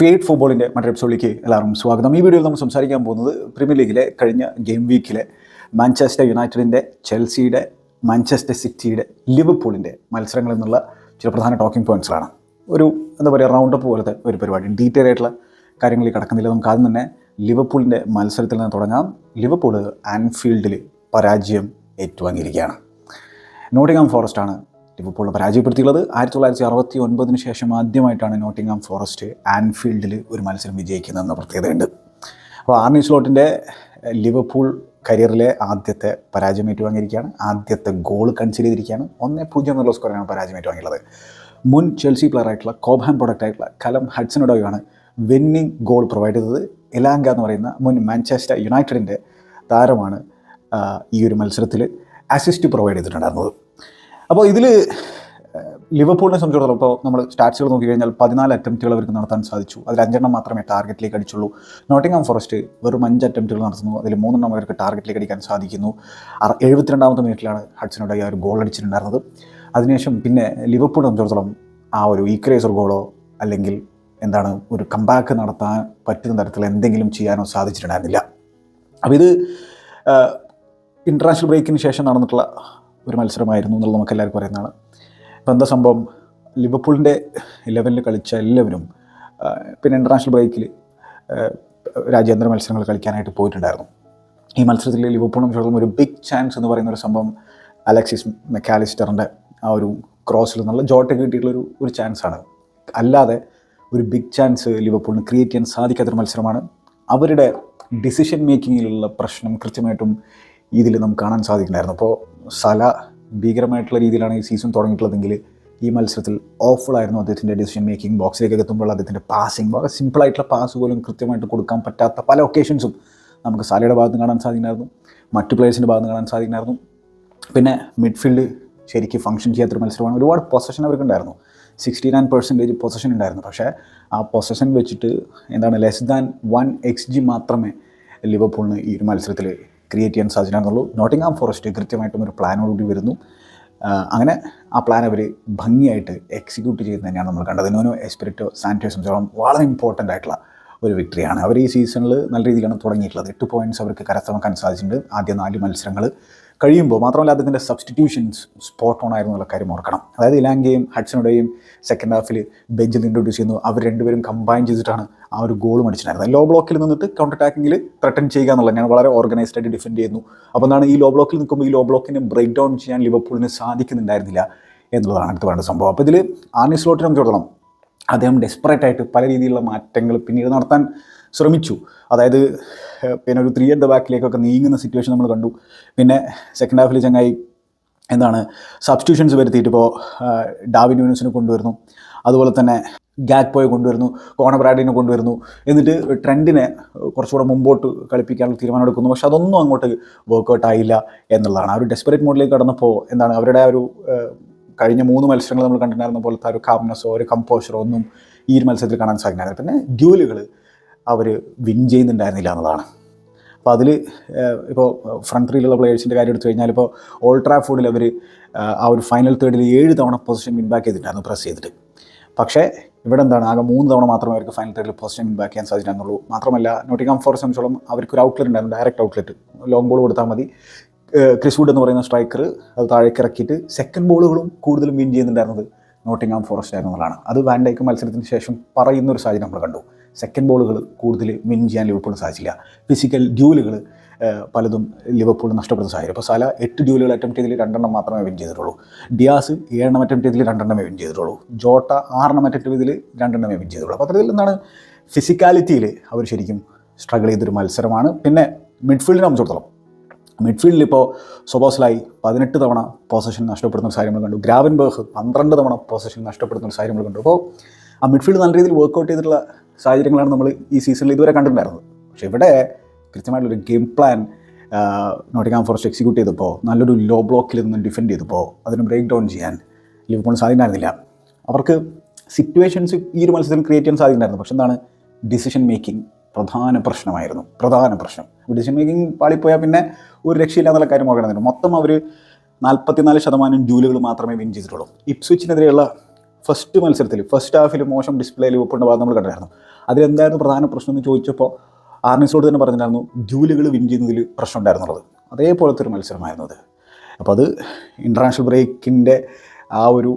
Fade ഫുട്ബോളിന്റെ മറ്റൊരു എപ്പിസോഡിലേക്ക് എല്ലാവർക്കും സ്വാഗതം. ഈ വീഡിയോയിൽ നമ്മൾ സംസാരിക്കാൻ പോകുന്നത് പ്രീമിയർ ലീഗിലെ കഴിഞ്ഞ ഗെയിം വീക്കിലെ മാഞ്ചസ്റ്റർ യുണൈറ്റഡിന്റെ ചെൽസിയുടെ മാഞ്ചസ്റ്റർ സിറ്റിയുടെ ലിവർപൂളിന്റെ മത്സരങ്ങൾ എന്നുള്ള ചില പ്രധാന ടോക്കിംഗ് പോയിന്റ്സിലാണ് ഒരു എന്താ പറയുക റൗണ്ട് അപ്പ് പോലത്തെ ഒരു പരിപാടി. ഡീറ്റെയിൽ ആയിട്ടുള്ള കാര്യങ്ങളിൽ കിടക്കുന്നില്ല. നമുക്ക് ആദ്യം തന്നെ ലിവർപൂളിന്റെ മത്സരത്തിൽ നിന്ന് തുടങ്ങാം. ലിവർപൂൾ ആൻഫീൽഡിൽ പരാജയം ഏറ്റുവാങ്ങിയിരിക്കുകയാണ്. നോട്ടിംഗാം ഫോറസ്റ്റാണ് ലിവർപൂളിനെ പരാജയപ്പെടുത്തിയുള്ളത് ആയിരത്തി തൊള്ളായിരത്തി അറുപത്തി ഒൻപതിന് ശേഷം ആദ്യമായിട്ടാണ് നോട്ടിംഗ്ഹാം ഫോറസ്റ്റ് ആൻഫീൽഡിൽ ഒരു മത്സരം വിജയിക്കുന്നതെന്ന പ്രത്യേകതയുണ്ട്. അപ്പോൾ ആർണി സ്ലോട്ടിന്റെ ലിവർപൂൾ കരിയറിലെ ആദ്യത്തെ പരാജയം ഏറ്റുവാങ്ങിയിരിക്കുകയാണ് ആദ്യത്തെ ഗോൾ കൺസിഡർ ചെയ്തിരിക്കുകയാണ്. ഒന്നേ പൂജ്യം എന്നുള്ള സ്കോറിനാണ് പരാജയം ഏറ്റുവാങ്ങിയുള്ളത് മുൻ ചെൽസി പ്ലെയർ ആയിട്ടുള്ള കോബാൻ പ്രൊഡക്റ്റ് ആയിട്ടുള്ള കലം ഹഡ്സനോടോയാണ് വിന്നിംഗ് ഗോൾ പ്രൊവൈഡ് ചെയ്തത്. എലാങ്ക എന്ന് പറയുന്ന മുൻ മാഞ്ചസ്റ്റർ യുണൈറ്റഡിന്റെ താരമാണ് ഈ ഒരു മത്സരത്തിൽ അസിസ്റ്റ് പ്രൊവൈഡ് ചെയ്തിട്ടുണ്ടായിരുന്നത്. അപ്പോൾ ഇതിൽ ലിവർപൂളിനെ സംബന്ധിച്ചിടത്തോളം ഇപ്പോൾ നമ്മൾ സ്റ്റാറ്റ്സുകൾ നോക്കിക്കഴിഞ്ഞാൽ പതിനാല് അറ്റംപ്റ്റുകൾ അവർക്ക് നടത്താൻ സാധിച്ചു. അതിൽ അഞ്ചെണ്ണം മാത്രമേ ടാർഗറ്റിലേക്ക് അടിച്ചുള്ളൂ. നോട്ടിംഗ്ഹാം ഫോറസ്റ്റ് വെറും അഞ്ച് അറ്റംപ്റ്റുകൾ നടത്തുന്നു. അതിൽ മൂന്നെണ്ണം അവർക്ക് ടാർഗറ്റിലേക്ക് അടിക്കാൻ സാധിക്കുന്നു. എഴുപത്തിരണ്ടാമത്തെ മിനിറ്റിലാണ് ഹഡ്സനോടെ ആ ഒരു ഗോൾ അടിച്ചിട്ടുണ്ടായിരുന്നത്. അതിനുശേഷം പിന്നെ ലിവർപൂളിനെ സംബന്ധിച്ചിടത്തോളം ആ ഒരു ഈക്രേസർ ഗോളോ അല്ലെങ്കിൽ എന്താണ് ഒരു കമ്പാക്ക് നടത്താൻ പറ്റുന്ന തരത്തിൽ എന്തെങ്കിലും ചെയ്യാനോ സാധിച്ചിട്ടുണ്ടായിരുന്നില്ല. അപ്പോൾ ഇത് ഇന്റർനാഷണൽ ബ്രേക്കിന് ശേഷം നടന്നിട്ടുള്ള ഒരു മത്സരമായിരുന്നു എന്നുള്ളത് നമുക്ക് എല്ലാവർക്കും അറിയുന്നതാണ്. അപ്പോൾ എന്താ സംഭവം? ലിവർപൂളിന്റെ ലെവലിൽ കളിച്ച എല്ലാവരും പിന്നെ ഇന്റർനാഷണൽ ബ്രേക്കിൽ രാജ്യാന്തര മത്സരങ്ങൾ കളിക്കാനായിട്ട് പോയിട്ടുണ്ടായിരുന്നു. ഈ മത്സരത്തിൽ ലിവർപൂളിനെ സംബന്ധിച്ചിടത്തോളം ഒരു ബിഗ് ചാൻസ് എന്ന് പറയുന്ന ഒരു സംഭവം അലക്സിസ് മെക്കാലിസ്റ്ററിന്റെ ആ ഒരു ക്രോസിൽ നിന്നുള്ള ജോട്ട് കിട്ടിയിട്ടുള്ളൊരു ഒരു ചാൻസാണ് അല്ലാതെ ഒരു ബിഗ് ചാൻസ് ലിവർപൂളിന് ക്രിയേറ്റ് ചെയ്യാൻ സാധിക്കാത്തൊരു മത്സരമാണ്. അവരുടെ ഡിസിഷൻ മേക്കിങ്ങിലുള്ള പ്രശ്നം കൃത്യമായിട്ടും ഇതിൽ നമുക്ക് കാണാൻ സാധിക്കുന്നുണ്ടായിരുന്നു. അപ്പോൾ സല ഭീകരമായിട്ടുള്ള രീതിയിലാണ് ഈ സീസൺ തുടങ്ങിയിട്ടുള്ളതെങ്കിൽ ഈ മത്സരത്തിൽ ഓഫുള്ളായിരുന്നു അദ്ദേഹത്തിന്റെ ഡിസിഷൻ മേക്കിംഗ് ബോക്സിലേക്ക് എത്തുമ്പോൾ അദ്ദേഹത്തിന്റെ പാസിംഗ് വളരെ സിമ്പിളായിട്ടുള്ള പാസ് പോലും കൃത്യമായിട്ട് കൊടുക്കാൻ പറ്റാത്ത പല ഒക്കേഷൻസും നമുക്ക് സാലയുടെ ഭാഗത്ത് കാണാൻ സാധിക്കുന്നുണ്ടായിരുന്നു. മറ്റു പ്ലേയേഴ്സിന്റെ ഭാഗത്ത് കാണാൻ സാധിക്കുന്നുണ്ടായിരുന്നു. പിന്നെ മിഡ്ഫീൽഡ് ശരിക്കും ഫംഗ്ഷൻ ചെയ്യാത്തൊരു മത്സരമാണ്. ഒരുപാട് പൊസഷൻ അവർക്കുണ്ടായിരുന്നു. സിക്സ്റ്റി നയൻ പെർസെന്റേജ് പൊസഷൻ ഉണ്ടായിരുന്നു. പക്ഷേ ആ പൊസഷൻ വെച്ചിട്ട് എന്താണ് less than one X G മാത്രമേ ലിവർപൂളിന് ഈ ഒരു മത്സരത്തിൽ ക്രിയേറ്റ് ചെയ്യാൻ സാധിച്ചിട്ടുള്ളൂ നോട്ടിംഗ്ഹാം ഫോറസ്റ്റ് കൃത്യമായിട്ടും ഒരു പ്ലാനോടുകൂടി വരുന്നു. അങ്ങനെ ആ പ്ലാൻ അവർ ഭംഗിയായിട്ട് എക്സിക്യൂട്ട് ചെയ്യുന്നത് തന്നെയാണ് നമ്മൾ കണ്ടത്. നോനോ എസ്പിരിറ്റോ സാനിറ്റോ സംബന്ധിച്ചോളം വളരെ ഇമ്പോർട്ടന്റ് ആയിട്ടുള്ള ഒരു വിക്ടറിയാണ് അവർ ഈ സീസണിൽ നല്ല രീതിയിലാണ് തുടങ്ങിയിട്ടുള്ളത്. എട്ട് പോയിന്റ്സ് അവർക്ക് കരസ്ഥമാക്കാൻ സാധിച്ചിട്ടുണ്ട്. ആദ്യ നാല് മത്സരങ്ങൾ കഴിയുമ്പോൾ മാത്രമല്ല അദ്ദേഹത്തിന്റെ സബ്സ്റ്റിറ്റ്യൂഷൻസ് സ്പോട്ട് ഓൺ ആയിരുന്നു എന്നുള്ള കാര്യം ഓർക്കണം. അതായത് ഇലാങ്കയും ഹഡ്സണുടെയും സെക്കൻഡ് ഹാഫിൽ ബെഞ്ചിൽ ഇൻട്രൊഡ്യൂസ് ചെയ്യുന്നു. അവർ രണ്ടുപേരും കമ്പൈൻ ചെയ്തിട്ടാണ് ആ ഒരു ഗോൾ മടിച്ചിട്ടുണ്ടായിരുന്നത്. ലോ ബ്ലോക്കിൽ നിന്നിട്ട് കൗണ്ടർ അറ്റാക്കിങ്ങിൽ ത്രട്ടൺ ചെയ്യുക എന്നുള്ളത് ഞാൻ വളരെ ഓർഗനൈസ്ഡ് ആയിട്ട് ഡിഫെൻഡ് ചെയ്യുന്നു. അപ്പോൾ എന്താണ് ഈ ലോ ബ്ലോക്കിൽ നിൽക്കുമ്പോൾ ഈ ലോ ബ്ലോക്കിനെ ബ്രേക്ക് ഡൗൺ ചെയ്യാൻ ലിവർപൂളിന് സാധിക്കുന്നുണ്ടായിരുന്നില്ല എന്നുള്ളതാണ് അടുത്ത് വേണ്ട സംഭവം. അപ്പോൾ ഇതിൽ ആർണി സ്ലോട്ടിനെ നമുക്ക് തുടങ്ങണം അദ്ദേഹം ഡെസ്പറേറ്റ് ആയിട്ട് പല രീതിയിലുള്ള മാറ്റങ്ങൾ പിന്നീട് നടത്താൻ ശ്രമിച്ചു. അതായത് പിന്നെ ഒരു ത്രീ അറ്റ് ദ ബാക്കിലേക്കൊക്കെ നീങ്ങുന്ന സിറ്റുവേഷൻ നമ്മൾ കണ്ടു. പിന്നെ സെക്കൻഡ് ഹാഫിൽ ചങ്ങായി എന്താണ് സബ്സ്റ്റിറ്റ്യൂഷൻസ് വരുത്തിയിട്ട് ഇപ്പോൾ ഡാവിൻ യൂണിസിനെ കൊണ്ടുവരുന്നു. അതുപോലെ തന്നെ ഗാക്പോയെ കൊണ്ടുവരുന്നു കോണ ബ്രാഡിനെ കൊണ്ടുവരുന്നു. എന്നിട്ട് ട്രെൻഡിനെ കുറച്ചുകൂടെ മുമ്പോട്ട് കളിപ്പിക്കാനുള്ള തീരുമാനം എടുക്കുന്നു പക്ഷെ അതൊന്നും അങ്ങോട്ട് വർക്കൗട്ട് ആയില്ല എന്നുള്ളതാണ്. ആ ഒരു ഡെസ്പെറേറ്റ് മോഡിലേക്ക് കടന്നപ്പോൾ എന്താണ് അവരുടെ ഒരു കഴിഞ്ഞ മൂന്ന് മത്സരങ്ങൾ നമ്മൾ കണ്ടിട്ടുണ്ടായിരുന്ന പോലത്തെ ഒരു കാംനെസ്സോ ഒരു കമ്പോഷറോ ഒന്നും ഈ ഒരു മത്സരത്തിൽ കാണാൻ സാധിക്കുന്നില്ല. പിന്നെ ഡ്യൂലുകൾ അവർ വിൻ ചെയ്യുന്നുണ്ടായിരുന്നില്ല എന്നതാണ്. അപ്പോൾ അതിൽ ഇപ്പോൾ ഫ്രണ്ട് ത്രീയിലുള്ള പ്ലേയേഴ്സിന്റെ കാര്യം എടുത്തു കഴിഞ്ഞാൽ ഇപ്പോൾ ഓൾഡ് ട്രാഫോർഡിൽ അവർ ആ ഒരു ഫൈനൽ തേർഡിൽ ഏഴ് തവണ പൊസിഷൻ വിൻ ബാക്ക് ചെയ്തിട്ടുണ്ടായിരുന്നു പ്രസ് ചെയ്തിട്ട്. പക്ഷേ ഇവിടെ എന്താണ്? ആകെ മൂന്ന് തവണ മാത്രമേ അവർക്ക് ഫൈനൽ തേർഡിൽ പൊസിഷൻ വിൻ ബാക്ക് ചെയ്യാൻ സാധിച്ചിട്ടുള്ളൂ മാത്രമല്ല നോട്ടിംഗാം ഫോറസ്റ്റ് സംബന്ധിച്ചോളം അവർക്ക് ഒരു ഔട്ട്ലെറ്റ് ഉണ്ടായിരുന്നു ഡയറക്റ്റ് ഔട്ട്ലെറ്റ് ലോങ് ബോൾ കൊടുത്താൽ മതി. ക്രിസ്വുഡ് എന്ന് പറയുന്ന സ്ട്രൈക്കർ അത് താഴേക്ക് ഇറക്കിയിട്ട് സെക്കൻഡ് ബോളുകളും കൂടുതലും വിൻ ചെയ്യുന്നുണ്ടായിരുന്നത് നോട്ടിംഗാം ഫോറസ്റ്റ് ആയിരുന്നതാണ് അത് വാൻഡൈക്ക് മത്സരത്തിന് ശേഷം പറയുന്ന ഒരു സാഹചര്യം നമ്മൾ കണ്ടു. സെക്കൻഡ് ബോളുകൾ കൂടുതൽ വിൻ ചെയ്യാൻ ലിവർപൂളിന് സാധിച്ചില്ല. ഫിസിക്കൽ ഡ്യൂലുകൾ പലതും ലിവർപൂൾ നഷ്ടപ്പെടുന്ന സാഹചര്യം. അപ്പോൾ സല എട്ട് ഡ്യൂലുകൾ അറ്റംപ്റ്റ് ചെയ്തതിൽ രണ്ടെണ്ണം മാത്രമേ വിൻ ചെയ്തിട്ടുള്ളൂ. ഡിയാസ് ഏഴെണ്ണം അറ്റംപ്റ്റ് ചെയ്തതിൽ രണ്ടെണ്ണമേ വിൻ ചെയ്തിട്ടുള്ളൂ. ജോട്ട ആറെണ്ണം അറ്റംപ്റ്റ് ചെയ്തതിൽ രണ്ടെണ്ണമേ വിൻ ചെയ്തിട്ടുള്ളൂ. അപ്പോൾ അത്തരത്തിൽ എന്താണ് ഫിസിക്കാലിറ്റിയിൽ അവർ ശരിക്കും സ്ട്രഗിൾ ചെയ്തൊരു മത്സരമാണ്. പിന്നെ മിഡ്ഫീൽഡിനെ സംബന്ധിച്ചിടത്തോളം മിഡ്ഫീൽഡിൽ ഇപ്പോൾ സൊബോസ്ലായി പതിനെട്ട് തവണ പൊസഷൻ നഷ്ടപ്പെടുന്ന ഒരു സാഹചര്യം കണ്ടു. ഗ്രാവൻബർഗ് പന്ത്രണ്ട് തവണ പൊസഷൻ നഷ്ടപ്പെടുന്ന ഒരു സാഹചര്യം കണ്ടു. അപ്പോൾ ആ മിഡ്ഫീൽഡ് നല്ല രീതിയിൽ വർക്ക്ഔട്ട് ചെയ്തിട്ടുള്ള സാഹചര്യങ്ങളാണ് നമ്മൾ ഈ സീസണിൽ ഇതുവരെ കണ്ടിട്ടുണ്ടായിരുന്നത്. പക്ഷേ ഇവിടെ കൃത്യമായിട്ടുള്ളൊരു game plan Nottingham Forest execute ചെയ്തപ്പോൾ നല്ലൊരു ലോ ബ്ലോക്കിൽ നിന്ന് ഡിഫെൻഡ് ചെയ്തപ്പോൾ അതിന് ബ്രേക്ക് ഡൗൺ ചെയ്യാൻ ലിവർപൂളിന് സാധിക്കുന്നില്ല അവർക്ക് സിറ്റുവേഷൻസ് ഈ ഒരു മത്സരത്തിൽ ക്രിയേറ്റ് ചെയ്യാൻ സാധിക്കുന്നുണ്ടായിരുന്നു പക്ഷെ എന്താണ്? ഡിസിഷൻ മേക്കിംഗ് പ്രധാന പ്രശ്നമായിരുന്നു. പ്രധാന പ്രശ്നം. ഡിസിഷൻ മേക്കിംഗ് പാളിപ്പോയാൽ പിന്നെ ഒരു രക്ഷയില്ല എന്നുള്ള കാര്യം ഓർക്കണമെന്നുണ്ട് മൊത്തം അവർ നാൽപ്പത്തിനാല് ശതമാനം ഡ്യൂലുകൾ മാത്രമേ വിൻ ചെയ്തിട്ടുള്ളൂ. ഇപ്സ്വിച്ചിനെതിരെയുള്ള ഫസ്റ്റ് മത്സരത്തിൽ ഫസ്റ്റ് ഹാഫിൽ മോശം ഡിസ്പ്ലേ ലിവർപൂളിന്റെ ഭാഗം നമ്മൾ കണ്ടായിരുന്നു അതിലെന്തായിരുന്നു പ്രധാന പ്രശ്നം എന്ന് ചോദിച്ചപ്പോൾ ആർണിസോട് തന്നെ പറഞ്ഞിട്ടുണ്ടായിരുന്നു ജൂലികൾ വിൻ ചെയ്യുന്നതിൽ പ്രശ്നം ഉണ്ടായിരുന്നുള്ളത്. അതേപോലത്തെ ഒരു മത്സരമായിരുന്നു അത്. അപ്പോൾ അത് ഇന്റർനാഷണൽ ബ്രേക്കിന്റെ ആ ഒരു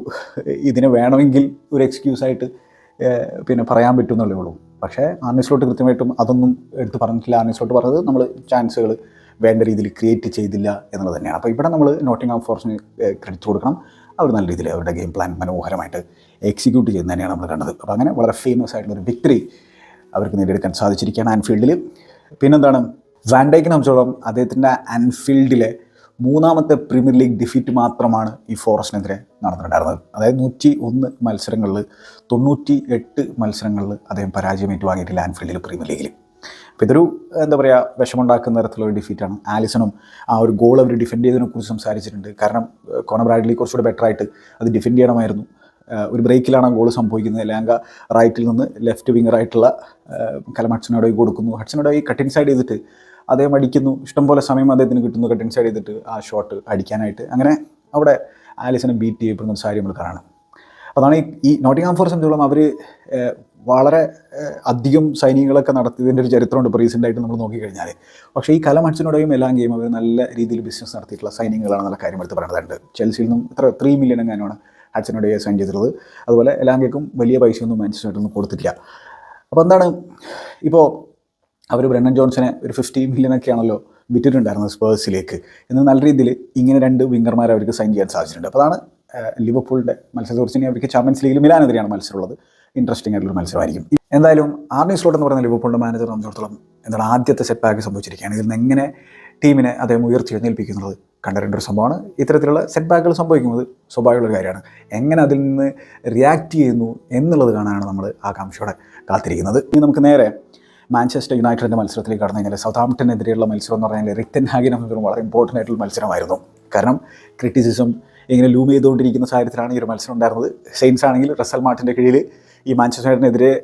ഇതിനെ വേണമെങ്കിൽ ഒരു എക്സ്ക്യൂസായിട്ട് പിന്നെ പറയാൻ പറ്റുമെന്നുള്ളേ ഉള്ളൂ. പക്ഷേ ആർണിസ്ലോട്ട് കൃത്യമായിട്ടും അതൊന്നും എടുത്ത് പറഞ്ഞിട്ടില്ല. ആർണിസ്ലോട്ട് പറഞ്ഞത് നമ്മൾ ചാൻസുകൾ വേണ്ട രീതിയിൽ ക്രിയേറ്റ് ചെയ്തില്ല എന്നുള്ളത് തന്നെയാണ്. അപ്പോൾ ഇവിടെ നമ്മൾ നോട്ടിംഗ് ഫോർസിന് ക്രെഡിറ്റ് കൊടുക്കണം. അവർ നല്ല രീതിയിൽ അവരുടെ ഗെയിം പ്ലാൻ മനോഹരമായിട്ട് എക്സിക്യൂട്ട് ചെയ്യുന്നത് തന്നെയാണ് നമ്മൾ കണ്ടത്. അപ്പോൾ അങ്ങനെ വളരെ ഫേമസ് ആയിട്ടുള്ള ഒരു വിക്ടറി അവർക്ക് നേടിയെടുക്കാൻ സാധിച്ചിരിക്കുകയാണ് ആൻഫീൽഡിൽ പിന്നെന്താണ്? വാൻഡൈക്കിനെ സംബന്ധിച്ചോളം അദ്ദേഹത്തിന്റെ ആൻഫീൽഡിലെ മൂന്നാമത്തെ പ്രീമിയർ ലീഗ് ഡിഫീറ്റ് മാത്രമാണ് ഈ ഫോറസ്റ്റിനെതിരെ നടന്നിട്ടുണ്ടായിരുന്നത്. അതായത് നൂറ്റി ഒന്ന് മത്സരങ്ങളിൽ തൊണ്ണൂറ്റി എട്ട് മത്സരങ്ങളിൽ അദ്ദേഹം പരാജയം ഏറ്റുവാങ്ങിയിട്ടില്ല ആൻഫീൽഡിൽ പ്രീമിയർ ലീഗിൽ അപ്പോൾ ഇതൊരു എന്താ പറയുക വിഷമുണ്ടാക്കുന്ന തരത്തിലുള്ള ഡിഫീറ്റാണ് ആലിസണും ആ ഒരു ഗോൾ അവർ ഡിഫെൻഡ് ചെയ്തതിനെ കുറിച്ച് സംസാരിച്ചിട്ടുണ്ട്. കാരണം കോണ ബ്രാഡ്ലി കുറച്ചുകൂടെ ബെറ്റർ ആയിട്ട് അത് ഡിഫെൻഡ് ചെയ്യണമായിരുന്നു. ഒരു ബ്രേക്കിലാണ് ആ ഗോൾ സംഭവിക്കുന്നത്. ലാങ്ക റൈറ്റിൽ നിന്ന് ലെഫ്റ്റ് വിങ്ങറായിട്ടുള്ള കലം ഹഡ്സനോടോയി കൊടുക്കുന്നു. ഹഡ്സനോടോയി കട്ടിൻ സൈഡ് ചെയ്തിട്ട് അദ്ദേഹം അടിക്കുന്നു. ഇഷ്ടംപോലെ സമയം അദ്ദേഹത്തിന് കിട്ടുന്നു കട്ടിൻ സൈഡ് ചെയ്തിട്ട് ആ ഷോട്ട് അടിക്കാനായിട്ട്. അങ്ങനെ അവിടെ ആലിസനെ ബീറ്റ് ചെയ്യപ്പെടുന്ന ഒരു സാരി നമ്മൾ കാണണം. അതാണ് ഈ നോട്ടിംഗ് ആം ഫോർ സംബന്ധിച്ചോളം അവർ വളരെ അധികം സൈനികളൊക്കെ നടത്തിയതിന്റെ ഒരു ചരിത്രമുണ്ട് ഇപ്പോൾ റീസെന്റായിട്ട് നമ്മൾ നോക്കിക്കഴിഞ്ഞാൽ പക്ഷേ ഈ കലമൺസിനോടെയും എല്ലാം ഗെയിം അവർ നല്ല രീതിയിൽ ബിസിനസ് നടത്തിയിട്ടുള്ള സൈനികളാണ് നല്ല കാര്യം എടുത്ത് പറയുന്നുണ്ട് ചെൽസിയിൽ നിന്നും ഇത്ര ത്രീ മില്യൺ എങ്ങനെയാണ് ഹഡ്സനോടെ സൈൻ ചെയ്തിട്ടുള്ളത്. അതുപോലെ എലാങ്കയ്ക്കും വലിയ പൈസയൊന്നും ഒന്നും കൊടുത്തിട്ടില്ല. അപ്പോൾ എന്താണ്? ഇപ്പോൾ അവർ ബ്രണ്ണൻ ജോൺസനെ ഒരു ഫിഫ്റ്റി ഒക്കെയാണല്ലോ വിറ്റിട്ടുണ്ടായിരുന്നത് സ്പേഴ്സിലേക്ക്. എന്ന് നല്ല രീതിയിൽ ഇങ്ങനെ രണ്ട് വിങ്ങർമാരെ അവർക്ക് സൈൻ ചെയ്യാൻ സാധിച്ചിട്ടുണ്ട്. അപ്പോൾ അതാണ് ലിവർപൂളിന്റെ മത്സരത്തെ കുറിച്ച് ഇനി അവർക്ക് ചാമ്പ്യൻസ് ലീഗിൽ മിലാനെതിരെയാണ് മത്സരമുള്ളത്. ഇൻട്രസ്റ്റിംഗ് ആയിട്ടുള്ള മത്സരമായിരിക്കും. എന്തായാലും ആർണി സ്ലോട്ട് എന്ന് പറയുന്ന ലിവർപൂളിന്റെ മാനേജർ സംബന്ധിച്ചിടത്തോളം എന്താണ് ആദ്യത്തെ സെറ്റ് ബാക്ക് സംഭവിച്ചിരിക്കുകയാണ്. ഇതിൽ നിന്ന് എങ്ങനെ ടീമിനെ അദ്ദേഹം ഉയർത്തിയെഴുന്നേൽപ്പിക്കുന്നത് കണ്ടറിയേണ്ട ഒരു സംഭവമാണ്. ഇത്തരത്തിലുള്ള സെറ്റ് ബാക്കുകൾ സംഭവിക്കുന്നത് സ്വാഭാവികമുള്ള കാര്യമാണ്. എങ്ങനെ അതിൽ നിന്ന് റിയാക്ട് ചെയ്യുന്നു എന്നുള്ളത് കാണാനാണ് നമ്മൾ ആകാംക്ഷയോടെ കാത്തിരിക്കുന്നത്. ഇനി നമുക്ക് നേരെ മാഞ്ചസ്റ്റർ യുണൈറ്റഡിന്റെ മത്സരത്തിലേക്ക് കടന്നു കഴിഞ്ഞാൽ സൗതാംപ്ടനെതിരെയുള്ള മത്സരം എന്ന് പറഞ്ഞാൽ റിട്ടൻ ഹാഗിനെ വളരെ ഇമ്പോർട്ടന്റ് ആയിട്ടുള്ള മത്സരമായിരുന്നു. കാരണം ക്രിറ്റിസിസം ഇങ്ങനെ ലൂം ചെയ്തുകൊണ്ടിരിക്കുന്ന സാഹചര്യത്തിലാണ് ഈ ഒരു മത്സരം ഉണ്ടായിരുന്നത്. സെയിൻസ് ആണെങ്കിൽ റസൽ മാർട്ടിന്റെ കീഴിൽ ഈ മാഞ്ചസ്റ്റർ യുണൈറ്റഡിനെതിരെ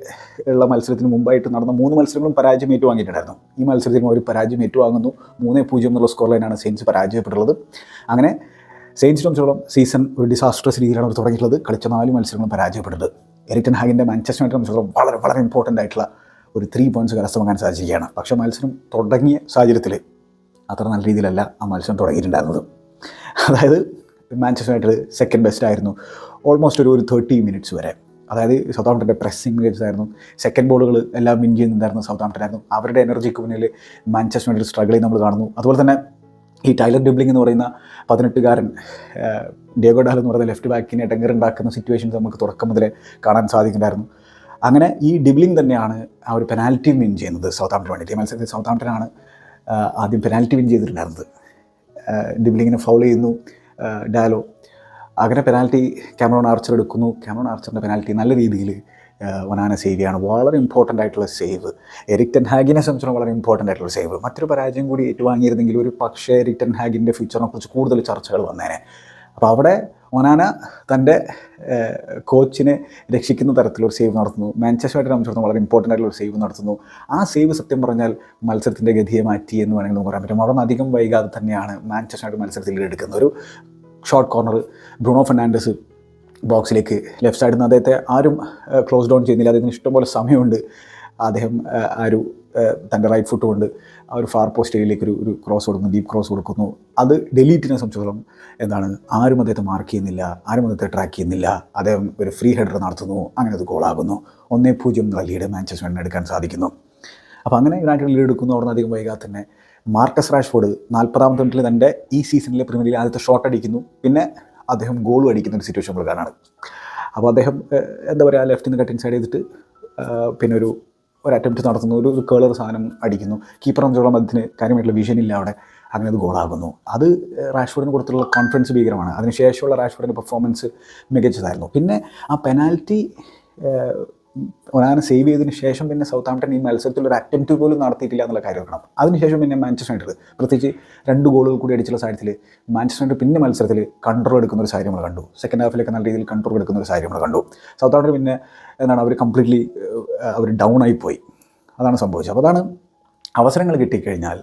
ഉള്ള മത്സരത്തിന് മുമ്പായിട്ട് നടന്ന മൂന്ന് മത്സരങ്ങളും പരാജയം ഏറ്റുവാങ്ങിയിട്ടുണ്ടായിരുന്നു ഈ മത്സരത്തിലും അവർ പരാജയം ഏറ്റുവാങ്ങുന്നു മൂന്ന് പൂജ്യം എന്നുള്ള സ്കോർ ലൈനാണ് സെയിൻസ് പരാജയപ്പെട്ടുള്ളത്. അങ്ങനെ സെയിൻസ് സംബന്ധിച്ചോളം സീസൺ ഒരു ഡിസാസ്ട്രസ് രീതിയിലാണ് അവർ തുടങ്ങിയിട്ടുള്ളത്. കളിച്ച നാല് മത്സരങ്ങളും പരാജയപ്പെട്ടത് എറിക്ടൻ ഹാഗിന്റെ മാഞ്ചസ്റ്റർ സംബന്ധിച്ചോളം വളരെ വളരെ ഇമ്പോർട്ടന്റ് ആയിട്ടുള്ള ഒരു ത്രീ പോയിന്റ്സ് കരസ്ഥമാക്കാൻ സാധിച്ചിരിക്കുകയാണ്. പക്ഷേ മത്സരം തുടങ്ങിയ സാഹചര്യത്തിൽ അത്ര നല്ല രീതിയിലല്ല ആ മത്സരം തുടങ്ങിയിട്ടുണ്ടായിരുന്നത്. അതായത് മാഞ്ചസ്റ്റർ യുണൈറ്റഡ് സെക്കൻഡ് ബെസ്റ്റ് ആയിരുന്നു. ഓൾമോസ്റ്റ് ഒരു ഒരു തേർട്ടി മിനിറ്റ്സ് വരെ. അതായത് സൗത്ത് ആംപ്ടന്റെ പ്രസ്സിംഗ് മിനിറ്റ്സ് ആയിരുന്നു സെക്കൻഡ് ബോളുകൾ എല്ലാം വിൻ ചെയ്യുന്നുണ്ടായിരുന്നു സൗത്ത് ആംപ്ടൻ ആയിരുന്നു. അവരുടെ എനർജിക്ക് മുന്നിൽ മാഞ്ചസ്റ്റർ യുണൈറ്റഡ് സ്ട്രഗിൾ ചെയ്ത് നമ്മൾ കാണുന്നു. അതുപോലെ തന്നെ ഈ ടൈലർ ഡിബ്ലിംഗ് എന്ന് പറയുന്ന പതിനെട്ടുകാരൻ ഡേഗോ ഡാൽ എന്ന് പറയുന്ന ലെഫ്റ്റ് ബാക്കിനെ ടെങ്കർ ഉണ്ടാക്കുന്ന സിറ്റുവേഷൻസ് നമുക്ക് തുടക്കം മുതലേ കാണാൻ സാധിക്കുന്നുണ്ടായിരുന്നു. അങ്ങനെ ഈ ഡിബ്ലിംഗ് തന്നെയാണ് ആ ഒരു പെനാൽറ്റി വിൻ ചെയ്യുന്നത് സൗത്ത് ആംപ്ടൺ വേണ്ടിയിട്ട് മത്സരത്തിൽ സൗത്ത് ആംപ്ടനാണ് ആദ്യം പെനാൽറ്റി വിൻ ചെയ്തിട്ടുണ്ടായിരുന്നത്. ഡിബ്ലിങ്ങിനെ ഫൗൾ ചെയ്യുന്നു. ഡാലോ അങ്ങനെ പെനാൽറ്റി ക്യാമറോൺ ആർച്ചർ എടുക്കുന്നു. ക്യാമറോൺ ആർച്ചറിന്റെ പെനാൽറ്റി നല്ല രീതിയിൽ വനാന സേവ് ചെയ്യാണ്. വളരെ ഇമ്പോർട്ടന്റ് ആയിട്ടുള്ള സേവ്. എരിക് ഹാഗിനെ സംബന്ധിച്ചിടത്തോളം വളരെ ഇമ്പോർട്ടന്റ് ആയിട്ടുള്ള സേവ്. മറ്റൊരു പരാജയം കൂടി ഏറ്റുവാങ്ങിയിരുന്നെങ്കിൽ ഒരു പക്ഷേ എരിക് ഹാഗിന്റെ ഫ്യൂച്ചറിനെ കുറിച്ച് കൂടുതൽ ചർച്ചകൾ വന്നേനെ. അപ്പോൾ അവിടെ ഒനാന തന്റെ കോച്ചിനെ രക്ഷിക്കുന്ന തരത്തിലൊരു സേവ് നടത്തുന്നു. മാഞ്ചസ്റ്റർ യുണൈറ്റഡ് സംബന്ധിച്ചിടത്തോളം വളരെ ഇമ്പോർട്ടന്റ് ആയിട്ടുള്ള ഒരു സേവ് നടത്തുന്നു. ആ സേവ് സത്യം പറഞ്ഞാൽ മത്സരത്തിന്റെ ഗതിയെ മാറ്റി എന്ന് വേണമെങ്കിൽ നമുക്ക് പറയാൻ പറ്റും. അവിടെ അധികം വൈകാതെ തന്നെയാണ് മാഞ്ചസ്റ്റർ മത്സരത്തിൽ എടുക്കുന്നത്. ഒരു ഷോർട്ട് കോർണർ ബ്രൂണോ ഫെർണാണ്ടസ് ബോക്സിലേക്ക് ലെഫ്റ്റ് സൈഡിൽ നിന്ന് അദ്ദേഹത്തെ ആരും ക്ലോസ് ഡൗൺ ചെയ്യുന്നില്ല. അദ്ദേഹത്തിന് ഇഷ്ടംപോലെ സമയമുണ്ട്. അദ്ദേഹം ആ, ഒരു തന്റെ റൈറ്റ് ഫുട്ട് കൊണ്ട് ആ ഒരു ഫാർ പോസ്റ്റ് ഏരിയയിലേക്ക് ഒരു ഒരു ക്രോസ് കൊടുക്കുന്നു ഡീപ്പ് ക്രോസ് കൊടുക്കുന്നു. അത് ഡെലീറ്റിനെ സംബന്ധിച്ചിടത്തോളം എന്താണ്? ആരും അദ്ദേഹത്തെ മാർക്ക് ചെയ്യുന്നില്ല ആരും അദ്ദേഹത്തെ ട്രാക്ക് ചെയ്യുന്നില്ല. അദ്ദേഹം ഒരു ഫ്രീ ഹെഡർ നടത്തുന്നു അങ്ങനെ അത് ഗോളാകുന്നു ഒന്നേ പൂജ്യം എന്നുള്ള ലീഡ് മാഞ്ചസ്റ്റർ യുണൈറ്റഡ് എടുക്കാൻ സാധിക്കുന്നു. അപ്പോൾ അങ്ങനെ യുണൈറ്റഡ് ലീഡ് എടുക്കുന്നു അവിടെ അധികം വൈകാതെ തന്നെ മാർക്കസ് റാഷ്ഫോർഡ് നാൽപ്പതാമത്തെ മിനിറ്റിൽ തന്റെ ഈ സീസണിലെ പ്രീമിയർ ആദ്യത്തെ ഷോട്ട് അടിക്കുന്നു. പിന്നെ അദ്ദേഹം ഗോളും അടിക്കുന്ന ഒരു സിറ്റുവേഷൻ നമ്മൾ കാണാണ്. അപ്പോൾ അദ്ദേഹം എന്താ പറയുക ലെഫ്റ്റിൽ നിന്ന് കട്ടിങ് സൈഡ് ചെയ്തിട്ട് പിന്നെ ഒരു ഒരു അറ്റംപ്റ്റ് നടത്തുന്നു. ഒരു ഒരു കേളർ സാധനം അടിക്കുന്നു. കീപ്പർ സംബന്ധിച്ചോളം അതിന് കാര്യമായിട്ടുള്ള വിഷൻ ഇല്ല അവിടെ. അങ്ങനെ അത് ഗോളാകുന്നു അത് റാഷ്ഫോർഡിന് കൊടുത്തുള്ള കോൺഫിഡൻസ് ഭീകരമാണ്. അതിനുശേഷമുള്ള റാഷ്ഫോർഡിന്റെ പെർഫോമൻസ് മികച്ചതായിരുന്നു. പിന്നെ ആ പെനാൽറ്റി ഒനാനെ സേവ് ചെയ്തതിന് ശേഷം പിന്നെ സൗത്ത് ആംപ്ടൺ ഈ മത്സരത്തിൽ ഒരു അറ്റംപ്റ്റ് പോലും നടത്തിയിട്ടില്ല എന്നുള്ള കാര്യം നോക്കണം അതിനുശേഷം പിന്നെ മാഞ്ചസ്റ്റർ യുണൈറ്റഡ് പ്രത്യേകിച്ച് രണ്ട് ഗോളുകൾ കൂടി അടിച്ചുള്ള സാഹചര്യത്തിൽ മാഞ്ചസ്റ്റർ യുണൈറ്റഡ് പിന്നെ മത്സരത്തിൽ കൺട്രോൾ എടുക്കുന്ന ഒരു സാഹചര്യം നമ്മൾ കണ്ടു. സെക്കൻഡ് ഹാഫിലൊക്കെ നല്ല രീതിയിൽ കൺട്രോൾ എടുക്കുന്ന ഒരു സാഹചര്യം നമ്മൾ കണ്ടു. സൗത്ത് ആംപ്ടൺ പിന്നെ എന്താണ് അവർ കംപ്ലീറ്റ്ലി അവർ ഡൗൺ ആയി പോയി. അതാണ് സംഭവിച്ചത്. അപ്പോൾ അതാണ് അവസരങ്ങൾ കിട്ടിക്കഴിഞ്ഞാൽ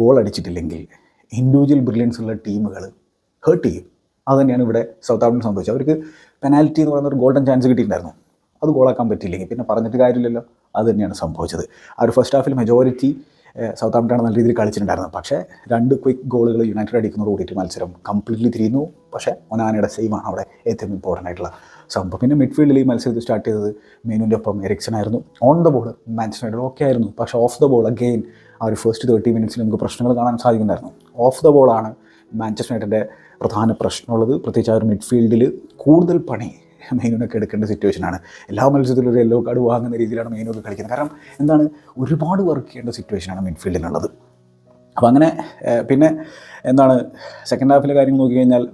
ഗോൾ അടിച്ചിട്ടില്ലെങ്കിൽ ഇൻഡിവിജ്വൽ ബ്രില്യൻസ് ഉള്ള ടീമുകൾ ഹേർട്ട് ചെയ്യും. അതുതന്നെയാണ് ഇവിടെ സൗത്ത് ആഫ്രിക്കൻ സംഭവിച്ചത്. അവർക്ക് പെനാൽറ്റി എന്ന് പറയുന്ന ഒരു ഗോൾഡൻ ചാൻസ് കിട്ടിയിട്ടുണ്ടായിരുന്നു. അത് ഗോളാക്കാൻ പറ്റിയില്ലെങ്കിൽ. പിന്നെ പറഞ്ഞിട്ട് കാര്യമില്ലല്ലോ. അത് തന്നെയാണ് സംഭവിച്ചത്. ആ ഒരു ഫസ്റ്റ് ഹാഫിൽ മെജോറിറ്റി സൗത്ത് ആംപ്ടൺ നല്ല രീതിയിൽ കളിച്ചിട്ടുണ്ടായിരുന്നു പക്ഷേ രണ്ട് ക്വിക്ക് ഗോളുകൾ യുണൈറ്റഡ് അടിക്കുന്നതോട് കൂടിയിട്ട് മത്സരം കംപ്ലീറ്റ്ലി തിരിയുന്നു. പക്ഷേ ഒനാനയുടെ സെയിമാണ് അവിടെ ഏറ്റവും ഇമ്പോർട്ടന്റ് ആയിട്ടുള്ള സംഭവം. പിന്നെ മിഡ്ഫീൽഡിൽ ഈ മത്സരത്തിൽ സ്റ്റാർട്ട് ചെയ്തത് മെനുവിന്റെ ഒപ്പം എറിക്സൺ ആയിരുന്നു. On the ball Manchester United okay ആയിരുന്നു. പക്ഷേ ഓഫ് ദ ബോൾ അഗെയിൻ ആ ഒരു ഫസ്റ്റ് തേർട്ടി മിനിറ്റ്സിൽ നമുക്ക് പ്രശ്നങ്ങൾ കാണാൻ സാധിക്കുന്നുണ്ടായിരുന്നു. ഓഫ് ദ ബോളാണ് മാഞ്ചസ്റ്റർ യുണൈറ്റഡിന്റെ പ്രധാന പ്രശ്നമുള്ളത് പ്രത്യേകിച്ച് ആ ഒരു മിഡ്ഫീൽഡിൽ കൂടുതൽ പണി മെയിനൊക്കെ എടുക്കേണ്ട സിറ്റുവേഷനാണ് എല്ലാ മത്സരത്തിലും ഒരു യെല്ലോ കാർഡ് വാങ്ങുന്ന രീതിയിലാണ് മെയിനൊക്കെ കളിക്കുന്നത്. കാരണം എന്താണ്? ഒരുപാട് വർക്ക് ചെയ്യേണ്ട സിറ്റുവേഷനാണ് മിഡ്ഫീൽഡിനുള്ളത് അപ്പോൾ അങ്ങനെ പിന്നെ എന്താണ്? സെക്കൻഡ് ഹാഫിലെ കാര്യങ്ങൾ നോക്കി കഴിഞ്ഞാൽ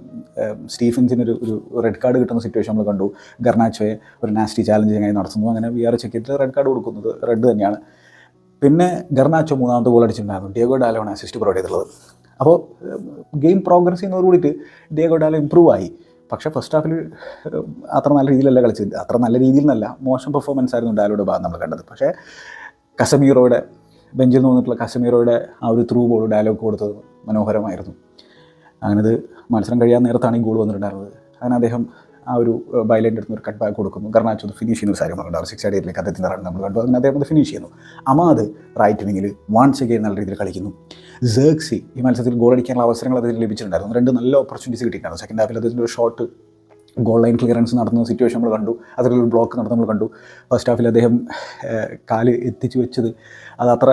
സ്റ്റീഫൻസിന് ഒരു ഒരു റെഡ് കാർഡ് കിട്ടുന്ന സിറ്റുവേഷൻ നമ്മൾ കണ്ടു. ഗർണാച്ചോയെ ഒരു നാസ്റ്റി ചാലഞ്ച് എങ്ങനെ നടത്തുന്നു. അങ്ങനെ വി ആർ ചെക്ക് ചെയ്തിട്ട് റെഡ് കാർഡ് കൊടുക്കുന്നത് റെഡ് തന്നെയാണ്. പിന്നെ ഗർണാച്ചോ മൂന്നാമത്തെ ഗോൾ അടിച്ചിട്ടുണ്ടായിരുന്നു. ഡിയോഗോ ഡാലോണ് അസിസ്റ്റ് പ്രൊവൈഡ് ചെയ്തിട്ടുള്ളത്. അപ്പോൾ ഗെയിം പ്രോഗ്രസ് ചെയ്യുന്നതോട് കൂടിയിട്ട് ഡിയോഗോ ഡാലോ ഇമ്പ്രൂവ് ആയി. പക്ഷേ ഫസ്റ്റ് ഹാഫിൽ അത്ര നല്ല രീതിയിലല്ല കളിച്ചത്. അത്ര നല്ല രീതിയിൽ നിന്നല്ല മോശം പെർഫോമൻസ് ആയിരുന്നു ഡാലോയുടെ ഭാഗം നമ്മൾ കണ്ടത്. പക്ഷേ കസമീറോയുടെ ബെഞ്ചിൽ നിന്ന് വന്നിട്ടുള്ള കസമീറോയുടെ ആ ഒരു ത്രൂ ബോൾ ഡയലോഗ് കൊടുത്തത് മനോഹരമായിരുന്നു. അങ്ങനെ അത് മത്സരം കഴിയാൻ നേരത്താണ് ഈ ഗോൾ വന്നിട്ടുണ്ടായിരുന്നത്. അങ്ങനെ അദ്ദേഹം ആ ഒരു ബൈലൈന്റെ അടുത്ത് ഒരു കട്ട് ബാക്ക് കൊടുക്കുന്നു. കർണാച്ചു ഒന്ന് ഫിനിഷ് ചെയ്യുന്ന ഒരു കാര്യം നമ്മൾ സിക്സ് അടിയിലേക്ക് അദ്ദേഹത്തിന്റെ റൺ നമ്മൾ കണ്ടു. അങ്ങനെ അദ്ദേഹം അത് ഫിനിഷ് ചെയ്യുന്നു. അമാ അത് റൈറ്റ് വിങ്ങിൽ വൺസ് അഗെയിൻ നല്ല രീതിയിൽ കളിക്കുന്നു. സേക്സി ഈ മത്സരത്തിൽ ഗോൾ അടിക്കാനുള്ള അവസരങ്ങൾ അദ്ദേഹത്തിന് ലഭിച്ചിട്ടുണ്ടായിരുന്നു. രണ്ട് നല്ല ഓപ്പർച്യൂണിറ്റീസ് കിട്ടിയിട്ടുണ്ടായിരുന്നു സെക്കൻഡ് ഹാഫിൽ അദ്ദേഹത്തിന്റെ ഒരു ഷോട്ട് ഗോൾ ലൈൻ ക്ലിയറൻസ് നടന്ന സിറ്റുവേഷൻ നമ്മൾ കണ്ടു. അതിലൊരു ബ്ലോക്ക് നടന്ന് നമ്മൾ കണ്ടു. ഫസ്റ്റ് ഹാഫിൽ അദ്ദേഹം കാൽ എത്തിച്ചു വെച്ചത് അത് അത്ര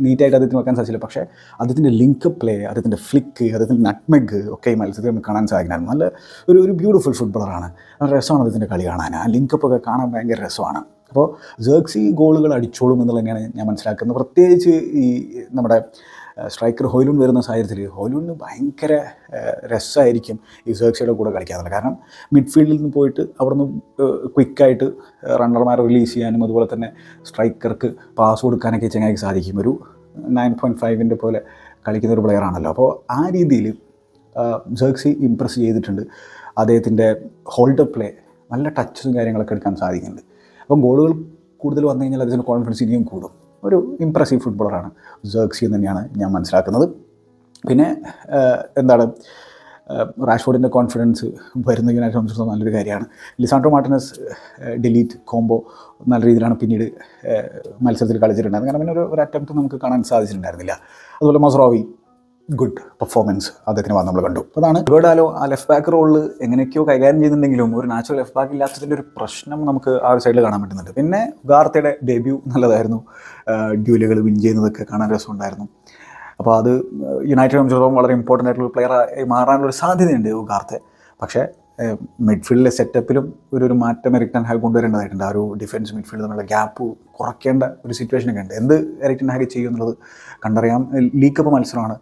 നീറ്റായിട്ട് അദ്ദേഹത്തിന് വെക്കാൻ സാധിച്ചില്ല. പക്ഷേ അദ്ദേഹത്തിന്റെ ലിങ്ക് പ്ലേ അദ്ദേഹത്തിന്റെ ഫ്ലിക്ക് അദ്ദേഹത്തിന്റെ നട്ട്മെഗ് ഒക്കെ ഈ മത്സരത്തിൽ നമുക്ക് കാണാൻ സാധിക്കുന്നുണ്ട്. നല്ല ഒരു ഒരു ബ്യൂട്ടിഫുൾ ഫുട്ബോളറാണ് രസമാണ് അദ്ദേഹത്തിന്റെ കളി കാണാൻ. ആ ലിങ്കപ്പ് ഒക്കെ കാണാൻ ഭയങ്കര രസമാണ്. അപ്പോൾ ജേർക്സി ഗോളുകൾ അടിച്ചോളും എന്നുള്ളത് തന്നെയാണ് ഞാൻ മനസ്സിലാക്കുന്നത്. പ്രത്യേകിച്ച് ഈ നമ്മുടെ സ്ട്രൈക്കർ ഹോയിലൂൺ വരുന്ന സാഹചര്യത്തിൽ ഹോയിലൂണിന് ഭയങ്കര രസമായിരിക്കും ഈ സേർക്സിയുടെ കൂടെ കളിക്കാറുള്ളത് കാരണം മിഡ്ഫീൽഡിൽ നിന്ന് പോയിട്ട് അവിടെ നിന്ന് ക്വിക്കായിട്ട് റണ്ണർമാരെ റിലീസ് ചെയ്യാനും അതുപോലെ തന്നെ സ്ട്രൈക്കർക്ക് പാസ് കൊടുക്കാനൊക്കെ ചങ്ങായിക്ക് സാധിക്കും. ഒരു നയൻ പോയിന്റ് ഫൈവിന്റെ പോലെ കളിക്കുന്ന ഒരു പ്ലെയറാണല്ലോ അപ്പോൾ ആ രീതിയിൽ ജേഴ്സി ഇമ്പ്രസ് ചെയ്തിട്ടുണ്ട്. അദ്ദേഹത്തിന്റെ ഹോൾഡ് പ്ലേ നല്ല ടച്ചും കാര്യങ്ങളൊക്കെ എടുക്കാൻ സാധിക്കുന്നുണ്ട്. അപ്പം ഗോളുകൾ കൂടുതൽ വന്നു കഴിഞ്ഞാൽ അദ്ദേഹത്തിന്റെ കോൺഫിഡൻസ് ഇനിയും കൂടും. ഒരു ഇമ്പ്രസീവ് ഫുട്ബോളറാണ് ജേർക്സി എന്ന് തന്നെയാണ് ഞാൻ മനസ്സിലാക്കുന്നത്. പിന്നെ എന്താണ് റാഷ്ഫോർഡിന്റെ കോൺഫിഡൻസ് വരുന്ന യുണൈറ്റഡ് സംബന്ധിച്ചിടത്തോളം നല്ലൊരു കാര്യമാണ്. ലിസാൻഡ്രോ മാർട്ടിനസ് ഡിലീറ്റ് കോംബോ നല്ല രീതിയിലാണ് പിന്നീട് മത്സരത്തിൽ കളിച്ചിട്ടുണ്ടായിരുന്നത്. കാരണം പിന്നെ ഒരു ഒരു അറ്റംപ്റ്റ് നമുക്ക് കാണാൻ സാധിച്ചിട്ടുണ്ടായിരുന്നില്ല. അതുപോലെ മസ്രോവി ഗുഡ് പെർഫോമൻസ് അദ്ദേഹത്തിന് വന്ന് നമ്മൾ കണ്ടു. അതാണ് ഗോഡാലോ ആ ലെഫ്റ്റ് ബാക്ക് റോളിൽ എങ്ങനെയൊക്കെയോ കൈകാര്യം ചെയ്യുന്നുണ്ടെങ്കിലും ഒരു നാച്ചുറൽ ലെഫ്റ്റ് ബാക്ക് ഇല്ലാത്തതിന്റെ ഒരു പ്രശ്നം നമുക്ക് ആ ഒരു സൈഡിൽ കാണാൻ പറ്റുന്നുണ്ട്. പിന്നെ ഉഗാർത്തയുടെ ഡെബ്യൂ നല്ലതായിരുന്നു. ഡ്യൂലുകൾ വിൻ ചെയ്യുന്നതൊക്കെ കാണാൻ രസമുണ്ടായിരുന്നു. അപ്പോൾ അത് യുണൈറ്റഡ് സംബന്ധിച്ചിടത്തോളം വളരെ ഇമ്പോർട്ടന്റ് ആയിട്ടുള്ള പ്ലെയർ മാറാനുള്ള സാധ്യതയുണ്ട് ഉഗാർത്തെ. പക്ഷേ മിഡ്ഫീൽഡിലെ സെറ്റപ്പിലും ഒരു ഒരു മാറ്റം എറിക്ടൻ ഹാഗ് കൊണ്ടുവരേണ്ടതായിട്ടുണ്ട്. ആ ഒരു ഡിഫൻസ് മിഡ്ഫീൽഡ് തമ്മിലുള്ള ഗ്യാപ്പ് കുറയ്ക്കേണ്ട ഒരു സിറ്റുവേഷനൊക്കെ ഉണ്ട് എന്ത് എറിക്ടൻ ഹാഗ് ചെയ്യും എന്നുള്ളത് കണ്ടറിയാം ലീഗ് കപ്പ് മത്സരമാണ്.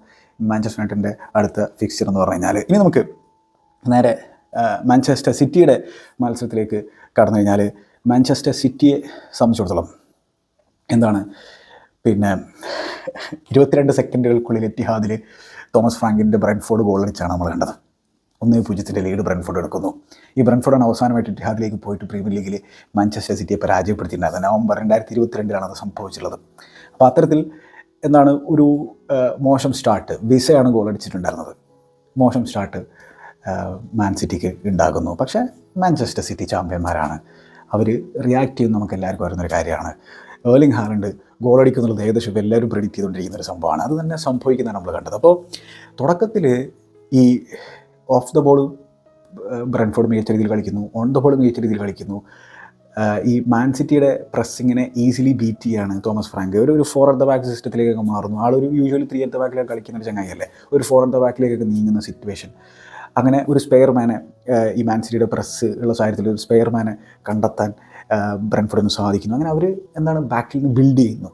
മാഞ്ചസ്റ്റർ യുണൈറ്റഡിന്റെ അടുത്ത ഫിക്സ്ചർ എന്ന് പറഞ്ഞു കഴിഞ്ഞാൽ ഇനി നമുക്ക് നേരെ മാഞ്ചസ്റ്റർ സിറ്റിയുടെ മത്സരത്തിലേക്ക് കടന്നു കഴിഞ്ഞാൽ മാഞ്ചസ്റ്റർ സിറ്റിയെ സംബന്ധിച്ചിടത്തോളം എന്താണ്? പിന്നെ ഇരുപത്തിരണ്ട് സെക്കൻഡുകൾക്കുള്ളിൽ എത്തിഹാദിൽ തോമസ് ഫ്രാങ്കിന്റെ ബ്രെൻഫോർഡ് ഗോൾ അടിച്ചാണ് നമ്മൾ കണ്ടത്. ഒന്നേ പൂജ്യത്തിന്റെ ലീഡ് ബ്രെൻഫോർഡ് എടുക്കുന്നു. ഈ ബ്രെൻഫോർഡാണ് അവസാനമായിട്ട് ഇറ്റിഹാദിലേക്ക് പോയിട്ട് പ്രീമിയർ ലീഗിൽ മാഞ്ചസ്റ്റർ സിറ്റിയെ പരാജയപ്പെടുത്തിയിട്ടുണ്ടായിരുന്നത്. നവംബർ രണ്ടായിരത്തി ഇരുപത്തിരണ്ടിലാണ് അത് സംഭവിച്ചിട്ടുള്ളത്. അപ്പോൾ അത്തരത്തിൽ എന്താണ് ഒരു മോശം സ്റ്റാർട്ട് ബിസയാണ് ഗോൾ അടിച്ചിട്ടുണ്ടായിരുന്നത്. മോശം സ്റ്റാർട്ട് മാൻ സിറ്റിക്ക് ഉണ്ടാകുന്നു. പക്ഷേ മാഞ്ചസ്റ്റർ സിറ്റി ചാമ്പ്യന്മാരാണ്. അവർ റിയാക്ട് ചെയ്യുന്ന നമുക്ക് എല്ലാവർക്കും അറിയുന്നൊരു കാര്യമാണ്. ഏർലിംഗ് ഹാലണ്ട് ഗോൾ അടിക്കുന്നുള്ളത് ഏകദേശം എല്ലാവരും പ്രെഡിക്റ്റ് ചെയ്തുകൊണ്ടിരിക്കുന്ന ഒരു സംഭവമാണ്. അത് തന്നെ സംഭവിക്കുന്നതാണ് നമ്മൾ കണ്ടത്. അപ്പോൾ തുടക്കത്തിൽ ഈ ഓഫ് ദ ബോൾ ബ്രൻഫോർഡ് മികച്ച രീതിയിൽ കളിക്കുന്നു ഓൺ ദ ബോൾ മികച്ച രീതിയിൽ കളിക്കുന്നു. ഈ മാൻ സിറ്റിയുടെ പ്രസ്സിങ്ങിനെ ഈസിലി ബീറ്റ് ചെയ്യാണ് തോമസ് ഫ്രാങ്ക്. ഒരു ഒരു ഫോർ അറ്റ് ദ ബാക്ക് സിസ്റ്റത്തിലേക്കൊക്കെ മാറുന്നു. ആളൊരു യൂഷ്വലി ത്രീ അറ്റ് ദ ബാക്കിലേക്ക് കളിക്കുന്ന ഒരു ചങ്ങായിയല്ലേ? ഒരു ഫോർ അറ്റ് ദ ബാക്കിലേക്കൊക്കെ നീങ്ങുന്ന സിറ്റുവേഷൻ അങ്ങനെ ഒരു സ്പെയർമാനെ ഈ മാൻ സിറ്റിയുടെ പ്രസ് ഉള്ള സാഹചര്യത്തിൽ ഒരു സ്പെയർമാനെ കണ്ടെത്താൻ ബ്രൻഫോർഡിന് സാധിക്കുന്നു. അങ്ങനെ അവർ എന്താണ് ബാക്കിൽ നിന്ന് ബിൽഡ് ചെയ്യുന്നു.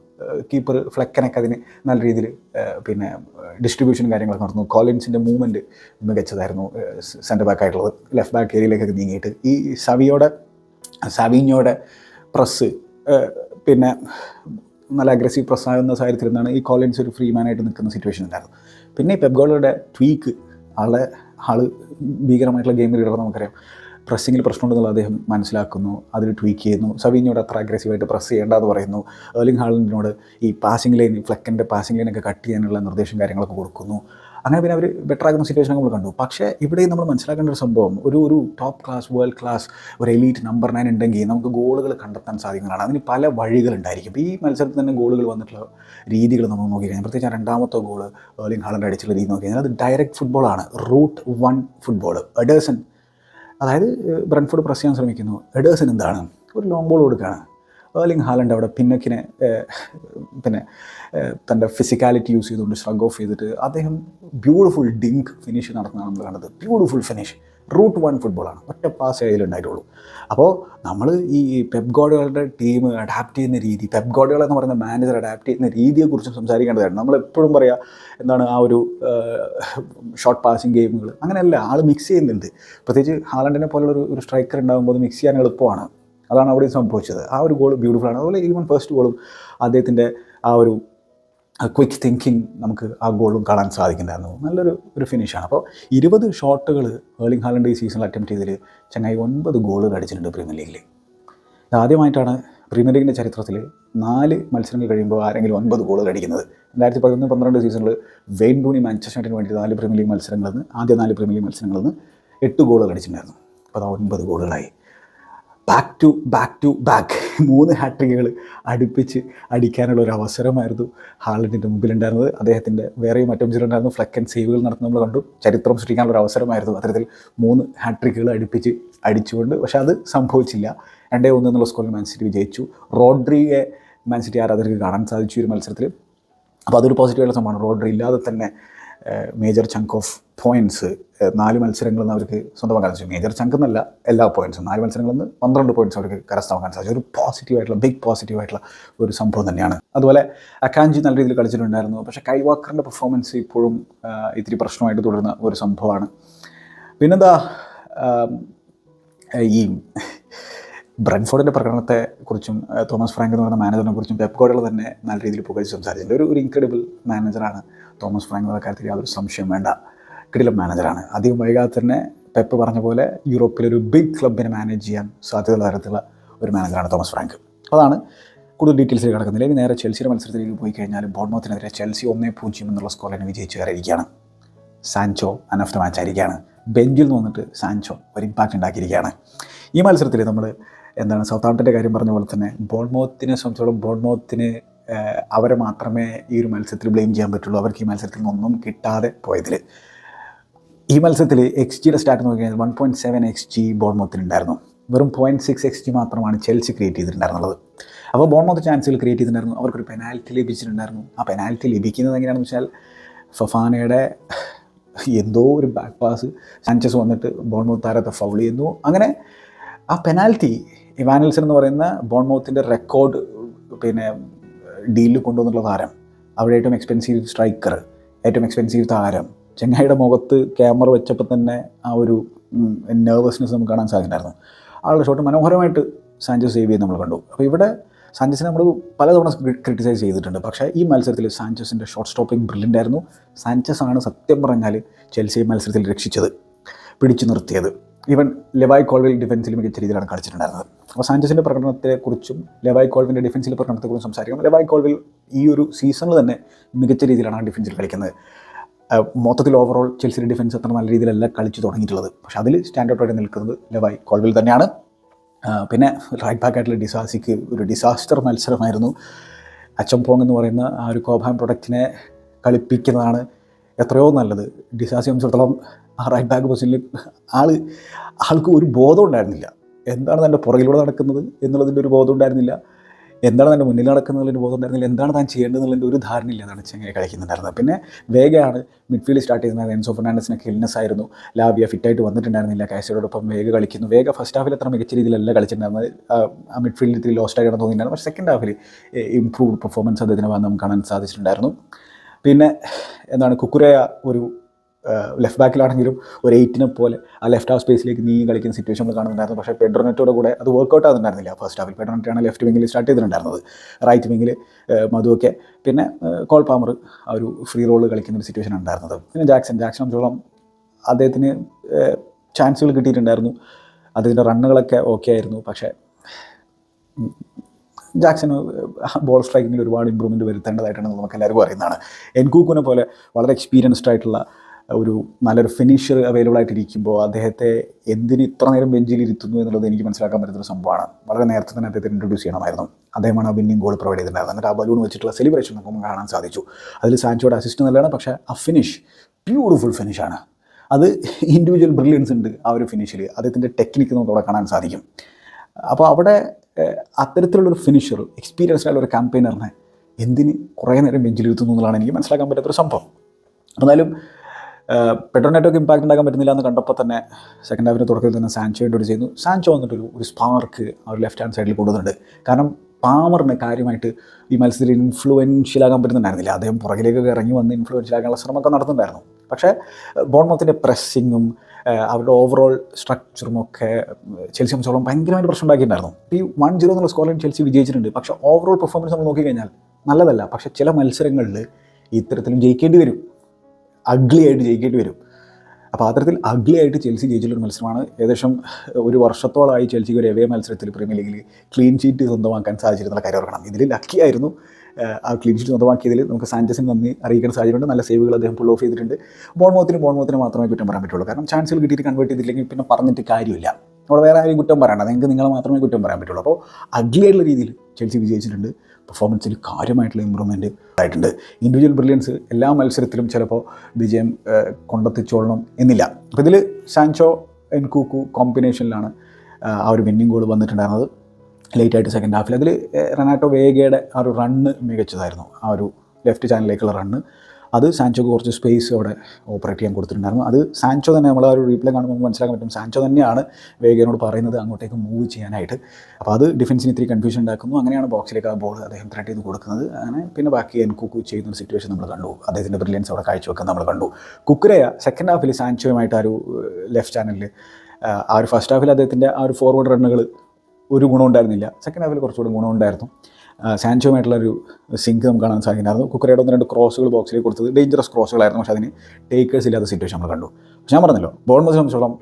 കീപ്പർ ഫ്ലെക്കനൊക്കെ അതിന് നല്ല രീതിയിൽ പിന്നെ ഡിസ്ട്രിബ്യൂഷൻ കാര്യങ്ങളൊക്കെ നടന്നു. കോളിൻസിന്റെ മൂവ്മെന്റ് മികച്ചതായിരുന്നു സെന്റർ ബാക്ക് ആയിട്ടുള്ളത്. ലെഫ്റ്റ് ബാക്ക് ഏരിയയിലേക്കൊക്കെ നീങ്ങിയിട്ട്. ഈ സവിയോടെ സാവിഞ്ഞോയുടെ പ്രസ് പിന്നെ നല്ല അഗ്രസീവ് പ്രസ്സാകുന്ന സാഹചര്യത്തിലാണ് ഈ കോളിൻസ് ഒരു ഫ്രീ മാനായിട്ട് നിൽക്കുന്ന സിറ്റുവേഷൻ ഉണ്ടായിരുന്നു പിന്നെ ഈ പെബ്ഗോളുടെ ട്വീക്ക് ആളെ ആൾ ഭീകരമായിട്ടുള്ള ഗെയിം ലീഡർ നമുക്കറിയാം. പ്രസ്സിങ്ങിൽ പ്രശ്നമുണ്ടെന്നുള്ള അദ്ദേഹം മനസ്സിലാക്കുന്നു അതിൽ ട്വീക്ക് ചെയ്യുന്നു. സവീനോട് അത്ര അഗ്രസീവായിട്ട് പ്രസ് ചെയ്യേണ്ടെന്ന് പറയുന്നു. ഏർലിംഗ് ഹാളിനോട് ഈ പാസിംഗ് ലൈൻ ഫ്ലക്കിന്റെ പാസിംഗ് ലൈനൊക്കെ കട്ട് ചെയ്യാനുള്ള നിർദ്ദേശം കാര്യങ്ങളൊക്കെ കൊടുക്കുന്നു. അങ്ങനെ പിന്നെ അവർ ബെറ്റർ ആകുന്ന സിറ്റുവേഷൻ നമ്മൾ കണ്ടു. പക്ഷേ ഇവിടെ നമ്മൾ മനസ്സിലാക്കേണ്ട ഒരു സംഭവം ഒരു ഒരു ടോപ്പ് ക്ലാസ് വേൾഡ് ക്ലാസ് ഒരു എലീറ്റ് നമ്പർ നയൻ ഉണ്ടെങ്കിൽ നമുക്ക് ഗോളുകൾ കണ്ടെത്താൻ സാധിക്കുന്നതാണ് അതിന് പല വഴികളുണ്ടായിരിക്കും ഈ മത്സരത്തിൽ തന്നെ ഗോളുകൾ വന്നിട്ടുള്ള രീതികൾ നമ്മൾ നോക്കിക്കഴിഞ്ഞാൽ പ്രത്യേകിച്ച് രണ്ടാമത്തെ ഗോൾ ഏർലിംഗ് ഹാളന്റെ അടിച്ചുള്ള രീതി നോക്കി കഴിഞ്ഞാൽ അത് ഡയറക്റ്റ് ഫുട്ബോളാണ് റൂട്ട് വൺ ഫുട്ബോൾ എഡേഴ്സൺ അതായത് ബ്രൺഫോർഡ് പ്രസ് ചെയ്യാൻ ശ്രമിക്കുന്നു. എഡേഴ്സൺ എന്താണ്? ഒരു ലോങ് ബോൾ കൊടുക്കുകയാണ്. ഏർലിംഗ് ഹാലൻഡ് അവിടെ പിന്നക്കിനെ പിന്നെ തന്റെ ഫിസിക്കാലിറ്റി യൂസ് ചെയ്തുകൊണ്ട് സ്ട്രഗ് ഓഫ് ചെയ്തിട്ട് അദ്ദേഹം ബ്യൂട്ടിഫുൾ ഡിങ്ക് ഫിനിഷ് നടത്തുന്നതാണ് നമ്മൾ കണ്ടത്. ബ്യൂട്ടിഫുൾ ഫിനിഷ് റൂട്ട് വൺ ഫുട്ബോളാണ് ഒറ്റ പാസ് അതിലുണ്ടായിട്ടുള്ളൂ അപ്പോൾ നമ്മൾ ഈ പെപ് ഗോഡുകളുടെ ടീം അഡാപ്റ്റ് ചെയ്യുന്ന രീതി പെപ് ഗോഡുകൾ എന്ന് പറയുന്ന മാനേജർ അഡാപ്റ്റ് ചെയ്യുന്ന രീതിയെക്കുറിച്ചും സംസാരിക്കേണ്ടതാണ് നമ്മൾ എപ്പോഴും പറയാം എന്താണ് ആ ഒരു ഷോർട്ട് പാസിങ് ഗെയിമുകൾ അങ്ങനെയല്ല ആൾ മിക്സ് ചെയ്യുന്നുണ്ട്. പ്രത്യേകിച്ച് ഹാലണ്ടിനെ പോലുള്ള ഒരു സ്ട്രൈക്കർ ഉണ്ടാകുമ്പോൾ അത് മിക്സ് ചെയ്യാൻ എളുപ്പമാണ്. അതാണ് അവിടെ സംഭവിച്ചത്. ആ ഒരു ഗോൾ ബ്യൂട്ടിഫുൾ ആണ്. അതുപോലെ ഈവൻ ഫസ്റ്റ് ഗോളും അദ്ദേഹത്തിന്റെ ആ ഒരു ക്വിക്ക് തിങ്കിങ് നമുക്ക് ആ ഗോളും കാണാൻ സാധിക്കുന്നുണ്ടായിരുന്നു. നല്ലൊരു ഒരു ഫിനിഷാണ് അപ്പോൾ ഇരുപത് ഷോട്ടുകൾ ഏർലിംഗ് ഹാലൻഡ് ഈ സീസണിൽ അറ്റംപ്റ്റ് ചെയ്തതിൽ ചങ്ങായി ഒൻപത് ഗോളുകൾ അടിച്ചിട്ടുണ്ട് പ്രീമിയർ ലീഗിൽ ആദ്യമായിട്ടാണ് പ്രീമിയർ ലീഗിന്റെ ചരിത്രത്തിൽ നാല് മത്സരങ്ങൾ കഴിയുമ്പോൾ ആരെങ്കിലും ഒൻപത് ഗോളുകൾ അടിക്കുന്നത്. രണ്ടായിരത്തി പതിനൊന്ന് പന്ത്രണ്ട് സീസണിൽ വെയിൻ ഡൂണി മാഞ്ചസ്റ്റർ യുണൈറ്റഡിന് വേണ്ടി നാല് പ്രീമിയർ ലീഗ് മത്സരങ്ങളിൽ നിന്ന് ആദ്യ നാല് പ്രീമിയർ ലീഗ് മത്സരങ്ങളിൽ നിന്ന് എട്ട് ഗോളുകൾ അടിച്ചിട്ടുണ്ടായിരുന്നു. അപ്പോൾ അത് ഒൻപത് ഗോളുകളായി back to back to back മൂന്ന് ഹാട്രിക്കുകൾ അടുപ്പിച്ച് അടിക്കാനുള്ള ഒരു അവസരമായിരുന്നു ഹാലൻഡിന്റെ മുമ്പിലുണ്ടായിരുന്നത്. അദ്ദേഹത്തിന്റെ വേറെയും മറ്റും ഫ്ലക്ക് ആൻഡ് സേവുകൾ നടത്തുന്ന നമ്മൾ കണ്ടു. ചരിത്രം സൃഷ്ടിക്കാനുള്ള ഒരു അവസരമായിരുന്നു അത്തരത്തിൽ മൂന്ന് ഹാട്രിക്കുകൾ അടുപ്പിച്ച് അടിച്ചുകൊണ്ട്. പക്ഷേ അത് സംഭവിച്ചില്ല. രണ്ടേ ഒന്ന് എന്നുള്ള സ്കോറിൽ മാൻസിറ്റി വിജയിച്ചു. റോഡ്രിയെ മാൻസിറ്റി ആരാധകർക്ക് കാണാൻ സാധിച്ചു ഒരു മത്സരത്തിൽ അപ്പോൾ അതൊരു പോസിറ്റീവായിട്ടുള്ള സംഭവമാണ്. റോഡ്രി ഇല്ലാതെ തന്നെ മേജർ ചങ്ക് ഓഫ് പോയിന്റ്സ് നാല് മത്സരങ്ങളിൽ നിന്ന് അവർക്ക് സ്വന്തമാക്കാൻ സാധിച്ചു. മേജർ ചങ്ക് എന്നല്ല എല്ലാ പോയിന്റ്സും നാല് മത്സരങ്ങളിൽ നിന്ന് പന്ത്രണ്ട് പോയിന്റ്സ് അവർക്ക് കരസ്ഥമാക്കാൻ സാധിച്ചു. ഒരു പോസിറ്റീവായിട്ടുള്ള ബിഗ് പോസിറ്റീവായിട്ടുള്ള ഒരു സംഭവം തന്നെയാണ്. അതുപോലെ അക്കാഞ്ചി നല്ല രീതിയിൽ കളിച്ചിട്ടുണ്ടായിരുന്നു. പക്ഷേ കൈവാക്കറിന്റെ പെർഫോമൻസ് ഇപ്പോഴും ഇത്തിരി പ്രശ്നമായിട്ട് തുടരുന്ന ഒരു സംഭവമാണ്. പിന്നെന്താ ഈ ബ്രൻഫോർഡിന്റെ പ്രകടനത്തെ കുറിച്ചും തോമസ് ഫ്രാങ്ക് എന്ന് പറയുന്ന മാനേജറിനെ കുറിച്ചും പെപ് തന്നെ നല്ല രീതിയിൽ പുകഴ്ച സംസാരിച്ചിട്ടുണ്ട്. ഒരു ഒരു ഇൻക്രെഡിബിൾ മാനേജറാണ് തോമസ് ഫ്രാങ്ക് എന്ന കാര്യത്തിൽ യാതൊരു സംശയം വേണ്ട. കിടിലം മാനേജറാണ് അധികം വൈകാതെ തന്നെ പെപ്പ് പറഞ്ഞ പോലെ യൂറോപ്പിലൊരു ബിഗ് ക്ലബിനെ മാനേജ് ചെയ്യാൻ സാധ്യതയുള്ള തരത്തിലുള്ള ഒരു മാനേജറാണ് തോമസ് ഫ്രാങ്ക്. അതാണ് കൂടുതൽ ഡീറ്റെയിൽസിൽ കിടക്കുന്നില്ല ഇനി നേരെ ചെൽസിയുടെ മത്സരത്തിലേക്ക് പോയി കഴിഞ്ഞാൽ ബോർമോത്തിനെതിരെ ചെൽസി ഒന്നേ പൂജ്യം എന്നുള്ള സ്കോറിനെ വിജയിച്ച് കയറിയിരിക്കുകയാണ്. Sancho man of the match ആയിരിക്കുകയാണ്. ബെഞ്ചിൽ നിന്ന് വന്നിട്ട് സാൻചോ ഒരു ഇമ്പാക്റ്റ് ഉണ്ടാക്കിയിരിക്കുകയാണ്. ഈ മത്സരത്തിൽ നമ്മൾ എന്താണ് സൗത്ത് ആംപ്ടന്റെ കാര്യം പറഞ്ഞ പോലെ തന്നെ ബോൾമോത്തിനെ സംബന്ധിച്ചോളം ബോൾമോത്തിന് ഏഹ്, അവരെ മാത്രമേ ഈ ഒരു മത്സരത്തിൽ ബ്ലെയിം ചെയ്യാൻ പറ്റുള്ളൂ. അവർക്ക് ഈ മത്സരത്തിൽ നിന്നൊന്നും കിട്ടാതെ പോയതിൽ ഈ മത്സരത്തിൽ എക്സ് ജിയുടെ സ്റ്റാർട്ട് നോക്കി കഴിഞ്ഞാൽ one point seven X G ബോൾമോത്തിനുണ്ടായിരുന്നു വെറും പോയിന്റ് സിക്സ് എക്സ് ജി മാത്രമാണ് ചെൽസി ക്രിയേറ്റ് ചെയ്തിട്ടുണ്ടായിരുന്നുള്ളത് അപ്പോൾ ബോൾമോത്ത് ചാൻസുകൾ ക്രിയേറ്റ് ചെയ്തിട്ടുണ്ടായിരുന്നു. അവർക്കൊരു പെനാൽറ്റി ലഭിച്ചിട്ടുണ്ടായിരുന്നു. ആ പെനാൽറ്റി ലഭിക്കുന്നത് എങ്ങനെയാണെന്ന് വെച്ചാൽ ഫഫാനയുടെ എന്തോ ഒരു ബാക്ക് പാസ് സാൻചസ് വന്നിട്ട് ബോൺമൗത്ത് താരത്തെ ഫൗൾ ചെയ്യുന്നു. അങ്ങനെ ആ പെനാൽറ്റി ഇവാനൽസൺ എന്ന് പറയുന്ന ബോൺമൗത്തിന്റെ റെക്കോർഡ് പിന്നെ ഡീലിൽ കൊണ്ടുവന്നുള്ള താരം. അവിടെ ഏറ്റവും എക്സ്പെൻസീവ് സ്ട്രൈക്കർ ഏറ്റവും എക്സ്പെൻസീവ് താരം. ചെങ്ങായിയുടെ മുഖത്ത് ക്യാമറ വെച്ചപ്പോൾ തന്നെ ആ ഒരു നെർവസ്നെസ് നമുക്ക് കാണാൻ സാധിക്കുന്നുണ്ടായിരുന്നു. ആളുടെ ഷോട്ട് മനോഹരമായിട്ട് സാഞ്ചസ് സേവ് ചെയ്ത് നമ്മൾ കണ്ടു. അപ്പോൾ ഇവിടെ സാഞ്ചസിനെ നമ്മൾ പലതവണ ക്രിട്ടിസൈസ് ചെയ്തിട്ടുണ്ട്. പക്ഷേ ഈ മത്സരത്തിൽ സാഞ്ചസിന്റെ ഷോട്ട് സ്റ്റോപ്പിംഗ് ബ്രില്യന്റ് ആയിരുന്നു. സാഞ്ചസ് ആണ് സത്യം പറഞ്ഞാൽ ചെൽസി മത്സരത്തിൽ രക്ഷിച്ചത് പിടിച്ചു നിർത്തിയത്. ഈവൻ ലെവായ് കോൾവിൽ ഡിഫൻസിൽ മികച്ച രീതിയിലാണ് കളിച്ചിട്ടുണ്ടായിരുന്നത് അപ്പോൾ സാഞ്ചസിന്റെ പ്രകടനത്തെക്കുറിച്ചും ലെവായ് കോൾവിന്റെ ഡിഫൻസിലെ പ്രകടനത്തെക്കുറിച്ചും സംസാരിക്കാം ലെവായ് കോൾവിൽ ഈ ഒരു സീസണിൽ തന്നെ മികച്ച രീതിയിലാണ് ഡിഫൻസിൽ കളിക്കുന്നത്. മൊത്തത്തിൽ ഓവറോൾ ചെൽസിയുടെ ഡിഫൻസ് അത്ര നല്ല രീതിയിലല്ല കളിച്ചു തുടങ്ങിയിട്ടുള്ളത്. പക്ഷേ അതിൽ സ്റ്റാൻഡേർഡ് ആയിട്ട് നിൽക്കുന്നത് ലെവായ് കോൾവിൽ തന്നെയാണ്. പിന്നെ റൈറ്റ് ബാക്ക് ആയിട്ടുള്ള ഡിസാസിക്ക് ഒരു ഡിസാസ്റ്റർ മത്സരമായിരുന്നു. അച്ചംപോങ് എന്ന് പറയുന്ന ആ ഒരു കോഭാൻ പ്രൊഡക്റ്റിനെ കളിപ്പിക്കുന്നതാണ് എത്രയോ നല്ലത്. ഡിസാസി സംബന്ധിച്ചിടത്തോളം ആ റൈറ്റ് ബാക്ക് പൊസിഷനിൽ ആൾ ആൾക്ക് ഒരു ബോധം ഉണ്ടായിരുന്നില്ല. എന്താണ് തന്റെ പുറകിലൂടെ നടക്കുന്നത് എന്നുള്ളതിന്റെ ഒരു ബോധം ഉണ്ടായിരുന്നില്ല. എന്താണ് തന്റെ മുന്നിൽ നടക്കുന്നതിന്റെ ബോധം ഉണ്ടായിരുന്നില്ല. എന്താണ് താൻ ചെയ്യേണ്ടതെന്നുള്ളതിന്റെ ഒരു ധാരണയില്ല എന്നാണ് ചെങ്ങനെ കളിക്കുന്നുണ്ടായിരുന്നത്. പിന്നെ വേഗയാണ് മിഡ്ഫീൽഡ് സ്റ്റാർട്ട് ചെയ്യുന്നത് എൻസോ ഫെർണാണ്ടസിനൊക്കെ ഇൽനെസ് ആയിരുന്നു. ലാവിയ ഫിറ്റായിട്ട് വന്നിട്ടുണ്ടായിരുന്നില്ല. കാശയോടൊപ്പം വേഗ കളിക്കുന്നു. വേഗ ഫസ്റ്റ് ഹാഫിൽ അത്ര മികച്ച രീതിയിലല്ല കളിച്ചിട്ടുണ്ടായിരുന്നത്. ആ, മിഡ്ഫീൽഡ് ഇത്തിരി ലോസ്റ്റ് ആയിട്ട് തോന്നിയിട്ടുണ്ടായിരുന്നു പക്ഷേ സെക്കൻഡ് ഹാഫിൽ ഇംപ്രൂവ്ഡ് പെർഫോമൻസ് അദ്ദേഹത്തിന് വന്ന് നമുക്ക് കാണാൻ സാധിച്ചിട്ടുണ്ടായിരുന്നു. പിന്നെ എന്താണ് കുക്കുരയ ഒരു ലെഫ്റ്റ് ബാക്കിലാണെങ്കിലും ഒരു എയ്റ്റിനെ പോലെ ആ ലെഫ്റ്റ് ഹാഫ് സ്പേസിലേക്ക് നീങ്ങി കളിക്കുന്ന സിറ്റുവേഷൻ നമ്മൾ കാണുന്നുണ്ടായിരുന്നു. പക്ഷേ പെഡ്രോനെറ്റോടെ കൂടെ അത് വർക്കൗട്ട് ആകുന്നുണ്ടായിരുന്നില്ല ഫസ്റ്റ് ഹാഫിൽ പെഡ്രോനെറ്റാണ് ലെഫ്റ്റ് വിങ്ങിൽ സ്റ്റാർട്ട് ചെയ്തിട്ടുണ്ടായിരുന്നത്. റൈറ്റ് വിങ്ങിൽ മധുവൊക്കെ പിന്നെ കോൾ പാമർ ആ ഒരു ഫ്രീ റോൾ കളിക്കുന്ന ഒരു സിറ്റുവേഷൻ ഉണ്ടായിരുന്നത്. പിന്നെ ജാക്സൺ ജാക്സൺ ചോളം അദ്ദേഹത്തിന് ചാൻസുകൾ കിട്ടിയിട്ടുണ്ടായിരുന്നു. അദ്ദേഹത്തിന്റെ റണ്ണുകളൊക്കെ ഓക്കെ ആയിരുന്നു. പക്ഷേ ജാക്സന് ബോൾ സ്ട്രൈക്കിങ്ങിൽ ഒരുപാട് ഇമ്പ്രൂവ്മെന്റ് വരുത്തേണ്ടതായിട്ടാണ് നമുക്ക് എല്ലാവർക്കും അറിയുന്നതാണ്. എൻകൂക്കുനെ പോലെ വളരെ എക്സ്പീരിയൻസ്ഡ് ആയിട്ടുള്ള ഒരു നല്ലൊരു ഫിനിഷർ അവൈലബിൾ ആയിട്ടിരിക്കുമ്പോൾ അദ്ദേഹത്തെ എന്തിന് ഇത്ര നേരം ബെഞ്ചിൽ ഇരുത്തുന്നു എന്നുള്ളത് എനിക്ക് മനസ്സിലാക്കാൻ പറ്റുന്ന സംഭവമാണ്. വളരെ നേരത്തെ തന്നെ അദ്ദേഹത്തെ ഇൻട്രൊഡ്യൂസ് ചെയ്യണമായിരുന്നു. അദ്ദേഹമാണ് ആ വിന്നിംഗ് ഗോൾ പ്രൊവൈഡ് ചെയ്തിട്ടുണ്ടായിരുന്നത്. എന്നിട്ട് ആ ബലൂൺ വെച്ചിട്ടുള്ള സെലിബ്രേഷൻ നമുക്ക് കാണാൻ സാധിച്ചു. അതിൽ സാൻചോയുടെ അസിസ്റ്റ് നല്ലതാണ് പക്ഷേ ആ ഫിനിഷ് ബ്യൂട്ടിഫുൾ ഫിനിഷാണ് അത് ഇൻഡിവിജ്വൽ ബ്രില്യൻസ് ഉണ്ട് ആ ഒരു ഫിനിഷിൽ അദ്ദേഹത്തിന്റെ ടെക്നിക്ക് നമുക്ക് അവിടെ കാണാൻ സാധിക്കും. അപ്പോൾ അവിടെ അത്തരത്തിലുള്ളൊരു ഫിനിഷർ എക്സ്പീരിയൻസ്ഡ് ആയിട്ടുള്ള ഒരു ക്യാമ്പയിനറിനെ എന്തിന് കുറേ നേരം ബെഞ്ചിലിരുത്തുന്നു എന്നുള്ളതാണ് എനിക്ക് മനസ്സിലാക്കാൻ പറ്റാത്തൊരു സംഭവം. എന്നാലും പെട്രോൾ നെറ്റ്വർക്ക് ഇമ്പാക്റ്റ് ഉണ്ടാക്കാൻ പറ്റുന്നില്ല എന്ന് കണ്ടപ്പോൾ തന്നെ സെക്കൻഡ് ഹാഫിന്റെ തുടക്കത്തിൽ തന്നെ സാൻചോ ഇൻട്രോഡ്യൂസ് ചെയ്യുന്നു സാൻചോ വന്നിട്ടൊരു ഒരു സ്പാർക്ക് ഒരു ലെഫ്റ്റ് ഹാൻഡ് സൈഡിൽ കൊടുക്കുന്നുണ്ട് കാരണം പാമറിന് കാര്യമായിട്ട് ഈ മത്സരത്തിൽ ഇൻഫ്ലുവൻഷ്യൽ ആകാൻ പറ്റുന്നുണ്ടായിരുന്നില്ല. അദ്ദേഹം പുറകിലേക്കൊക്കെ ഇറങ്ങി വന്ന് ഇൻഫ്ലുവൻഷ്യൽ ആകാനുള്ള ശ്രമമൊക്കെ നടത്തുന്നുണ്ടായിരുന്നു. പക്ഷേ ബോൺമത്തിന്റെ പ്രസ്സിങ്ങും അവരുടെ ഓവറോൾ സ്ട്രക്ചറും ഒക്കെ ചെൽസി സംബന്ധിച്ചോളം ഭയങ്കരമായിട്ട് പ്രശ്നം ഉണ്ടാക്കിയിട്ടുണ്ടായിരുന്നു. ഈ വൺ സീറോ എന്നുള്ള സ്കോറിൽ ചെൽസി വിജയിച്ചിട്ടുണ്ട്. പക്ഷേ ഓവറോൾ പെർഫോമൻസ് നമ്മൾ നോക്കിക്കഴിഞ്ഞാൽ നല്ലതല്ല. പക്ഷേ ചില മത്സരങ്ങളിൽ ഇത്തരത്തിലും ജയിക്കേണ്ടി വരും. അഗ്ലി ആയിട്ട് ജയിക്കേണ്ടി വരും. അപ്പോൾ അത്തരത്തിൽ അഗ്ലി ആയിട്ട് ചെൽസി ജയിച്ചിട്ടുള്ള മത്സരമാണ്. ഏകദേശം ഒരു വർഷത്തോളമായി ചെൽസിക്ക് ഒരു എവേ മത്സരത്തിൽ പ്രീമിയർ ലീഗിൽ ക്ലീൻ ഷീറ്റ് സ്വന്തമാക്കാൻ സാധിച്ചിരുന്ന കാര്യം ഓർക്കണം. ഇതിൽ ലക്കി ആയിരുന്നു. ആ ക്ലീൻ ഷീറ്റ് സ്വന്തമാക്കിയതിൽ നമുക്ക് സാഞ്ചസിന് നന്ദി അറിയിക്കാൻ സാഹചര്യമുണ്ട്. നല്ല സേവുകൾ അദ്ദേഹം പുൾ ഓഫ് ചെയ്തിട്ടുണ്ട്. ബോൺമോത്തിന് ബോൺമോത്തിന് മാത്രമേ കുറ്റം പറയാൻ പറ്റുള്ളൂ. കാരണം ചാൻസുകൾ കിട്ടിയിട്ട് കൺവേർട്ട് ചെയ്തില്ലെങ്കിൽ പിന്നെ പറഞ്ഞിട്ട് കാര്യമില്ല. നമ്മൾ വേറെ ആരും കുറ്റം പറയണ്ട. നിങ്ങൾക്ക് നിങ്ങളെ മാത്രമേ കുറ്റം പറയാൻ പറ്റുള്ളൂ. അപ്പോൾ അഗ്ലി ആയിട്ടുള്ള രീതിയിൽ ചെൽസി വിജയിച്ചിട്ടുണ്ട്. പെർഫോമൻസിൽ കാര്യമായിട്ടുള്ള ഇമ്പ്രൂവ്മെന്റ് ആയിട്ടുണ്ട്. ഇൻഡിവിജ്വൽ ബ്രില്യൻസ് എല്ലാ മത്സരത്തിലും ചിലപ്പോൾ വിജയം കൊണ്ടെത്തിച്ചോളണം എന്നില്ല. അപ്പോൾ ഇതിൽ സാൻചോ എൻകൂക്കു കോമ്പിനേഷനിലാണ് ആ ഒരു വിന്നിംഗ് ഗോൾ വന്നിട്ടുണ്ടായിരുന്നത്. ലേറ്റ് ആയിട്ട് സെക്കൻഡ് ഹാഫിൽ അതിൽ റനാട്ടോ വേഗയുടെ ആ ഒരു റണ്ണ് മികച്ചതായിരുന്നു. ആ ഒരു ലെഫ്റ്റ് ചാനലിലേക്കുള്ള റണ്ണ് അത് സാൻചോക്ക് കുറച്ച് സ്പേസ് അവിടെ ഓപ്പറേറ്റ് ചെയ്യാൻ കൊടുത്തിട്ടുണ്ടായിരുന്നു അത് സാൻചോ തന്നെ നമ്മൾ ആ ഒരു റീപ്ലേ കാണുമ്പോൾ നമുക്ക് മനസ്സിലാക്കാൻ പറ്റും. സാൻചോ തന്നെയാണ് വേഗനോട് പറയുന്നത് അങ്ങോട്ടേക്ക് മൂവ് ചെയ്യാനായിട്ട്. അപ്പോൾ അത് ഡിഫൻസിന് ഇത്തിരി കൺഫ്യൂഷൻ ഉണ്ടാക്കുന്നു. അങ്ങനെയാണ് ബോക്സിലേക്ക് ആ ബോൾ അദ്ദേഹം ത്രെഡ് ചെയ്ത് കൊടുക്കുന്നത്. അങ്ങനെ പിന്നെ ബാക്കി എൻ കുക്കു ചെയ്യുന്ന ഒരു സിറ്റുവേഷൻ നമ്മൾ കണ്ടു. അദ്ദേഹത്തിന്റെ ബ്രില്യൻസ് അവിടെ കാഴ്ചവെക്കാൻ നമ്മൾ കണ്ടു. കുക്കുരയ സെക്കൻഡ് ഹാഫിൽ സാൻചോയുമായിട്ട് ആ ഒരു ലെഫ്റ്റ് ചാനലിൽ ആ ഒരു ഫസ്റ്റ് ഹാഫിൽ അദ്ദേഹത്തിന്റെ ആ ഒരു ഫോർവേഡ് റണ്ണുകൾ ഒരു ഗുണമുണ്ടായിരുന്നില്ല സെക്കൻഡ് ഹാഫിൽ കുറച്ചുകൂടി ഗുണം ഉണ്ടായിരുന്നു സാൻചോയുമായിട്ടുള്ള ഒരു സിങ്ക് നമുക്ക് കാണാൻ സാധിക്കുന്നതായിരുന്നു കുക്കറയുടെ ഒന്ന് രണ്ട് ക്രോസുകൾ ബോക്സിലേക്ക് കൊടുത്തത് ഡേഞ്ചറസ് ക്രോസുകളായിരുന്നു. പക്ഷേ അതിന് ടേക്കേഴ്സ് ഇല്ലാത്ത സിറ്റുവേഷൻ നമ്മൾ കണ്ടു. പക്ഷേ ഞാൻ പറഞ്ഞല്ലോ ബോൾമസ് സംബന്ധിച്ചോളം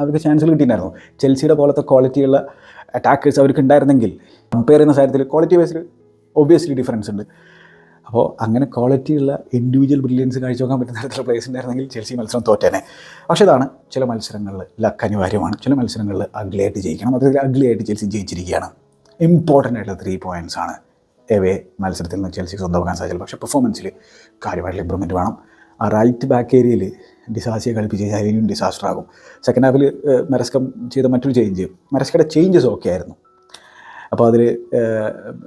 അവർക്ക് ചാൻസുകൾ കിട്ടിയിട്ടുണ്ടായിരുന്നു. ചെൽസിയുടെ പോലത്തെ ക്വാളിറ്റിയുള്ള അറ്റാക്കേഴ്സ് അവർക്ക് ഉണ്ടായിരുന്നെങ്കിൽ കമ്പയർ ചെയ്യുന്ന കാര്യത്തിൽ ക്വാളിറ്റി വൈസിൽ ഒബ്വിയസ്ലി ഡിഫറൻസ് ഉണ്ട്. അപ്പോൾ അങ്ങനെ ക്വാളിറ്റിയുള്ള ഇൻഡിവിജ്വൽ ബ്രില്യൻസ് കാഴ്ചവെക്കാൻ പറ്റുന്ന തരത്തിലുള്ള പ്ലേസ് ഉണ്ടായിരുന്നെങ്കിൽ ചെൽസി മത്സരം തോറ്റേനെ. പക്ഷേ ഇതാണ് ചില മത്സരങ്ങളിൽ ലക്ക് അനിവാര്യമാണ്. ചില മത്സരങ്ങളിൽ അഗ്ലിയായിട്ട് ജയിക്കണം. അതിൽ അഗ്ലിയായിട്ട് ചെൽസി ജയിച്ചിരിക്കുകയാണ്. ഇമ്പോർട്ടന്റ് ആയിട്ടുള്ള ത്രീ പോയിന്റ്സ് ആണ്. എവേ മത്സരത്തിൽ നിന്ന് ചെൽസി സ്വന്തമാക്കാൻ സാധിച്ചത് പക്ഷേ പെർഫോമൻസിൽ കാര്യമായിട്ടുള്ള ഇമ്പ്രൂവ്മെന്റ് വേണം. ആ റൈറ്റ് ബാക്ക് ഏരിയയിൽ ഡിസാസിയെ കളിപ്പിച്ച് കഴിഞ്ഞാൽ ഇനിയും ഡിസാസ്റ്റർ ആകും സെക്കൻഡ് ഹാഫിൽ മെറസ്കം ചെയ്ത മറ്റൊരു ചേഞ്ച് മെറസ്കയുടെ ചേഞ്ചസ് ഓക്കെ ആയിരുന്നു. അപ്പോൾ അതിൽ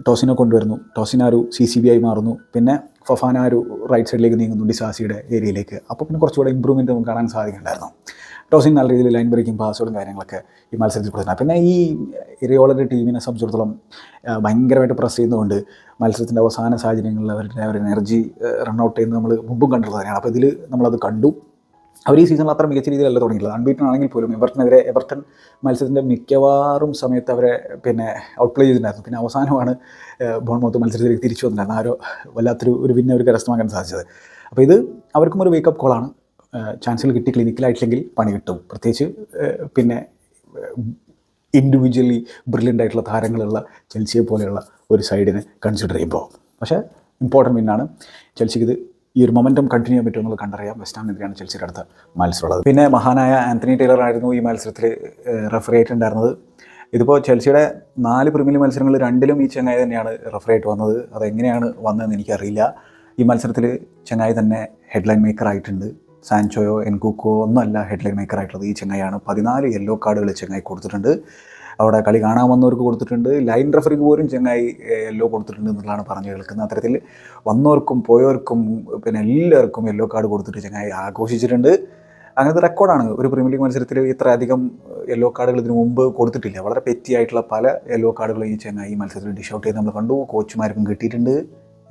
ടോസിനെ കൊണ്ടുവരുന്നു. ടോസിന ഒരു സി സി ബി ആയി മാറുന്നു. പിന്നെ ഫഫാന ഒരു റൈറ്റ് സൈഡിലേക്ക് നീങ്ങുന്നു ഡിസാസിയുടെ ഏരിയയിലേക്ക് അപ്പോൾ പിന്നെ കുറച്ചുകൂടെ ഇമ്പ്രൂവ്മെന്റ് നമുക്ക് കാണാൻ സാധിക്കുന്നുണ്ടായിരുന്നു ടോസിൻ നല്ല രീതിയിൽ ലൈൻ ബ്രേക്കിംഗ് പാസുകളും കാര്യങ്ങളൊക്കെ ഈ മത്സരത്തിൽ കൊടുത്തിട്ടുണ്ട്. പിന്നെ ഈ ഇറിയോളന്റെ ടീമിനെ സംബന്ധിച്ചിടത്തോളം ഭയങ്കരമായിട്ട് പ്രസ് ചെയ്യുന്നതുകൊണ്ട് മത്സരത്തിന്റെ അവസാന സാഹചര്യങ്ങളിൽ അവരുടെ ഒരു എനർജി റൺ ഔട്ട് ചെയ്യുന്നത് നമ്മൾ മുമ്പും കണ്ടിട്ടുള്ളത് തന്നെയാണ് അപ്പോൾ ഇതിൽ നമ്മളത് കണ്ടു. അവർ ഈ സീസണിൽ അത്ര മികച്ച രീതിയിലല്ല തുടങ്ങിയിട്ടുള്ളത്. അൺബീറ്റൺ ആണെങ്കിൽ പോലും എവർട്ടനെതിരെ എവർട്ടൺ മത്സരത്തിന്റെ മിക്കവാറും സമയത്ത് അവരെ പിന്നെ ഔട്ട് പ്ലേ ചെയ്തിട്ടുണ്ടായിരുന്നു. പിന്നെ അവസാനമാണ് ബോൺമൗത്ത് മത്സരത്തിലേക്ക് തിരിച്ചു വന്നിട്ടുണ്ടായിരുന്നു ആരോ വല്ലാത്തൊരു ഒരു വിന്നെ അവർക്ക് കരസ്ഥമാക്കാൻ സാധിച്ചത്. അപ്പോൾ ഇത് അവർക്കും ഒരു വേക്കപ്പ് കോളാണ് ചാൻസുകൾ കിട്ടി ക്ലിനിക്കലായിട്ടില്ലെങ്കിൽ പണി കിട്ടും. പ്രത്യേകിച്ച് പിന്നെ ഇൻഡിവിജ്വലി ബ്രില്യന്റ് ആയിട്ടുള്ള താരങ്ങളുള്ള ചെൽസിയെ പോലെയുള്ള ഒരു സൈഡിനെ കൺസിഡർ ചെയ്യുമ്പോൾ. പക്ഷേ ഇമ്പോർട്ടന്റ് വിന്നാണ് ചെൽസിക്ക് ഇത് ഈ ഒരു മൊമെന്റം കണ്ടിന്യൂ ചെയ്യാൻ പറ്റുമെന്ന് കണ്ടറിയാം. വെസ്റ്റാമിനെതിരെയാണ് ചെൽസിയുടെ അടുത്ത മത്സരമുള്ളത്. പിന്നെ മഹാനായ ആന്റണി ടൈലർ ആയിരുന്നു ഈ മത്സരത്തിൽ റെഫറി ആയിട്ടുണ്ടായിരുന്നത്. ഇതിപ്പോൾ ചെൽസിയുടെ നാല് പ്രീമിയർ മത്സരങ്ങൾ രണ്ടിലും ഈ ചങ്ങായി തന്നെയാണ് റെഫറി ആയിട്ട് വന്നത്. അതെങ്ങനെയാണ് വന്നതെന്ന് എനിക്കറിയില്ല. ഈ മത്സരത്തിൽ ചങ്ങായി തന്നെ ഹെഡ്ലൈൻ മേക്കർ ആയിട്ടുണ്ട്. സാൻചോയോ എൻകുക്കോ ഒന്നുമല്ല ഹെഡ്ലൈൻ മേക്കർ ആയിട്ടുള്ളത് ഈ ചെങ്ങായാണ് പതിനാല് യെല്ലോ കാർഡുകൾ ചെങ്ങായി കൊടുത്തിട്ടുണ്ട്. അവിടെ കളി കാണാൻ വന്നവർക്ക് കൊടുത്തിട്ടുണ്ട്. ലൈൻ റെഫറിക്ക് പോലും ചെങ്ങായി യെല്ലോ കൊടുത്തിട്ടുണ്ട് എന്നുള്ളതാണ് പറഞ്ഞു കേൾക്കുന്നത്. അത്തരത്തിൽ വന്നവർക്കും പോയവർക്കും പിന്നെ എല്ലാവർക്കും യെല്ലോ കാർഡ് കൊടുത്തിട്ട് ചെങ്ങായി ആഘോഷിച്ചിട്ടുണ്ട്. അങ്ങനത്തെ റെക്കോർഡാണ്. ഒരു പ്രീമിയർ ലീഗ് മത്സരത്തിൽ ഇത്ര അധികം യെല്ലോ കാർഡുകൾ ഇതിനു മുമ്പ് കൊടുത്തിട്ടില്ല. വളരെ പെറ്റി ആയിട്ടുള്ള പല യെല്ലോ കാർഡുകളും ഈ ചെങ്ങായി ഈ മത്സരത്തിൽ ഡിഷ് ഔട്ട് ചെയ്ത് നമ്മൾ കണ്ടു. കോച്ചുമാർക്കും കിട്ടിയിട്ടുണ്ട്.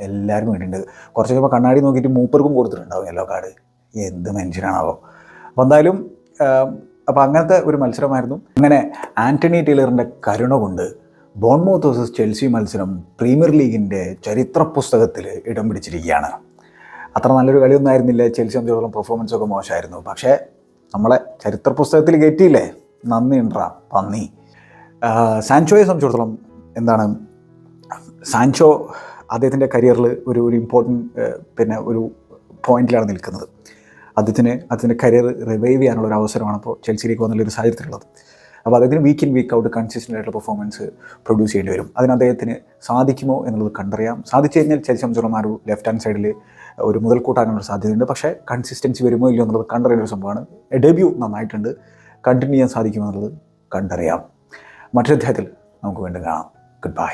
എല്ലാവർക്കും കിട്ടിയിട്ടുണ്ട് കുറച്ച് കഴിയുമ്പോൾ കണ്ണാടി നോക്കിയിട്ട് മൂപ്പർക്കും കൊടുത്തിട്ടുണ്ടാവും യെല്ലോ കാർഡ്. എന്ത് മനുഷ്യനാണാവോ. അപ്പോൾ എന്തായാലും അപ്പോൾ അങ്ങനത്തെ ഒരു മത്സരമായിരുന്നു. അങ്ങനെ ആന്റണി ടൈലറിന്റെ കരുണ കൊണ്ട് ബോൺമൗത്ത് വേഴ്സസ് ചെൽസി മത്സരം പ്രീമിയർ ലീഗിന്റെ ചരിത്ര പുസ്തകത്തിൽ ഇടം പിടിച്ചിരിക്കുകയാണ്. അത്ര നല്ലൊരു കളിയൊന്നും ആയിരുന്നില്ല. ചെൽസി സംബന്ധിച്ചിടത്തോളം പെർഫോമൻസ് ഒക്കെ മോശമായിരുന്നു. പക്ഷേ നമ്മളെ ചരിത്ര പുസ്തകത്തിൽ കയറ്റിയില്ലേ? നന്ദി ഉണ്ടാ പന്നി. സാൻചോയെ സംബന്ധിച്ചിടത്തോളം എന്താണ് സാൻചോ അദ്ദേഹത്തിന്റെ കരിയറിൽ ഒരു ഒരു ഇമ്പോർട്ടന്റ് പിന്നെ ഒരു പോയിന്റിലാണ് നിൽക്കുന്നത്. അദ്ദേഹത്തിന് അദ്ദേഹത്തിന്റെ കരിയർ റിവൈവ് ചെയ്യാനുള്ള ഒരു അവസരമാണ് ഇപ്പോൾ ചെൽസിയിലേക്ക് വന്നുള്ള ഒരു സാഹചര്യത്തിലുള്ളത്. അപ്പോൾ അദ്ദേഹത്തിന് week in week out consistent ആയിട്ടുള്ള പെർഫോമൻസ് പ്രൊഡ്യൂസ് ചെയ്യേണ്ടി വരും. അതിന് അദ്ദേഹത്തിന് സാധിക്കുമോ എന്നുള്ളത് കണ്ടറിയാം. സാധിച്ചു കഴിഞ്ഞാൽ ചെൽസി ഒരു ലെഫ്റ്റ് ഹാൻഡ് സൈഡിൽ ഒരു മുതൽക്കൂട്ടാകാനുള്ള സാധ്യതയുണ്ട്. പക്ഷേ കൺസിസ്റ്റൻസി വരുമോ ഇല്ലയോ എന്നുള്ളത് കണ്ടറിയേണ്ട ഒരു സംഭവമാണ്. ഡെബ്യൂ നന്നായിട്ടുണ്ട്. കണ്ടിന്യൂ ചെയ്യാൻ സാധിക്കുമോ എന്നുള്ളത് കണ്ടറിയാം. മറ്റൊരു അധ്യായത്തിൽ നമുക്ക് വീണ്ടും കാണാം. Good bye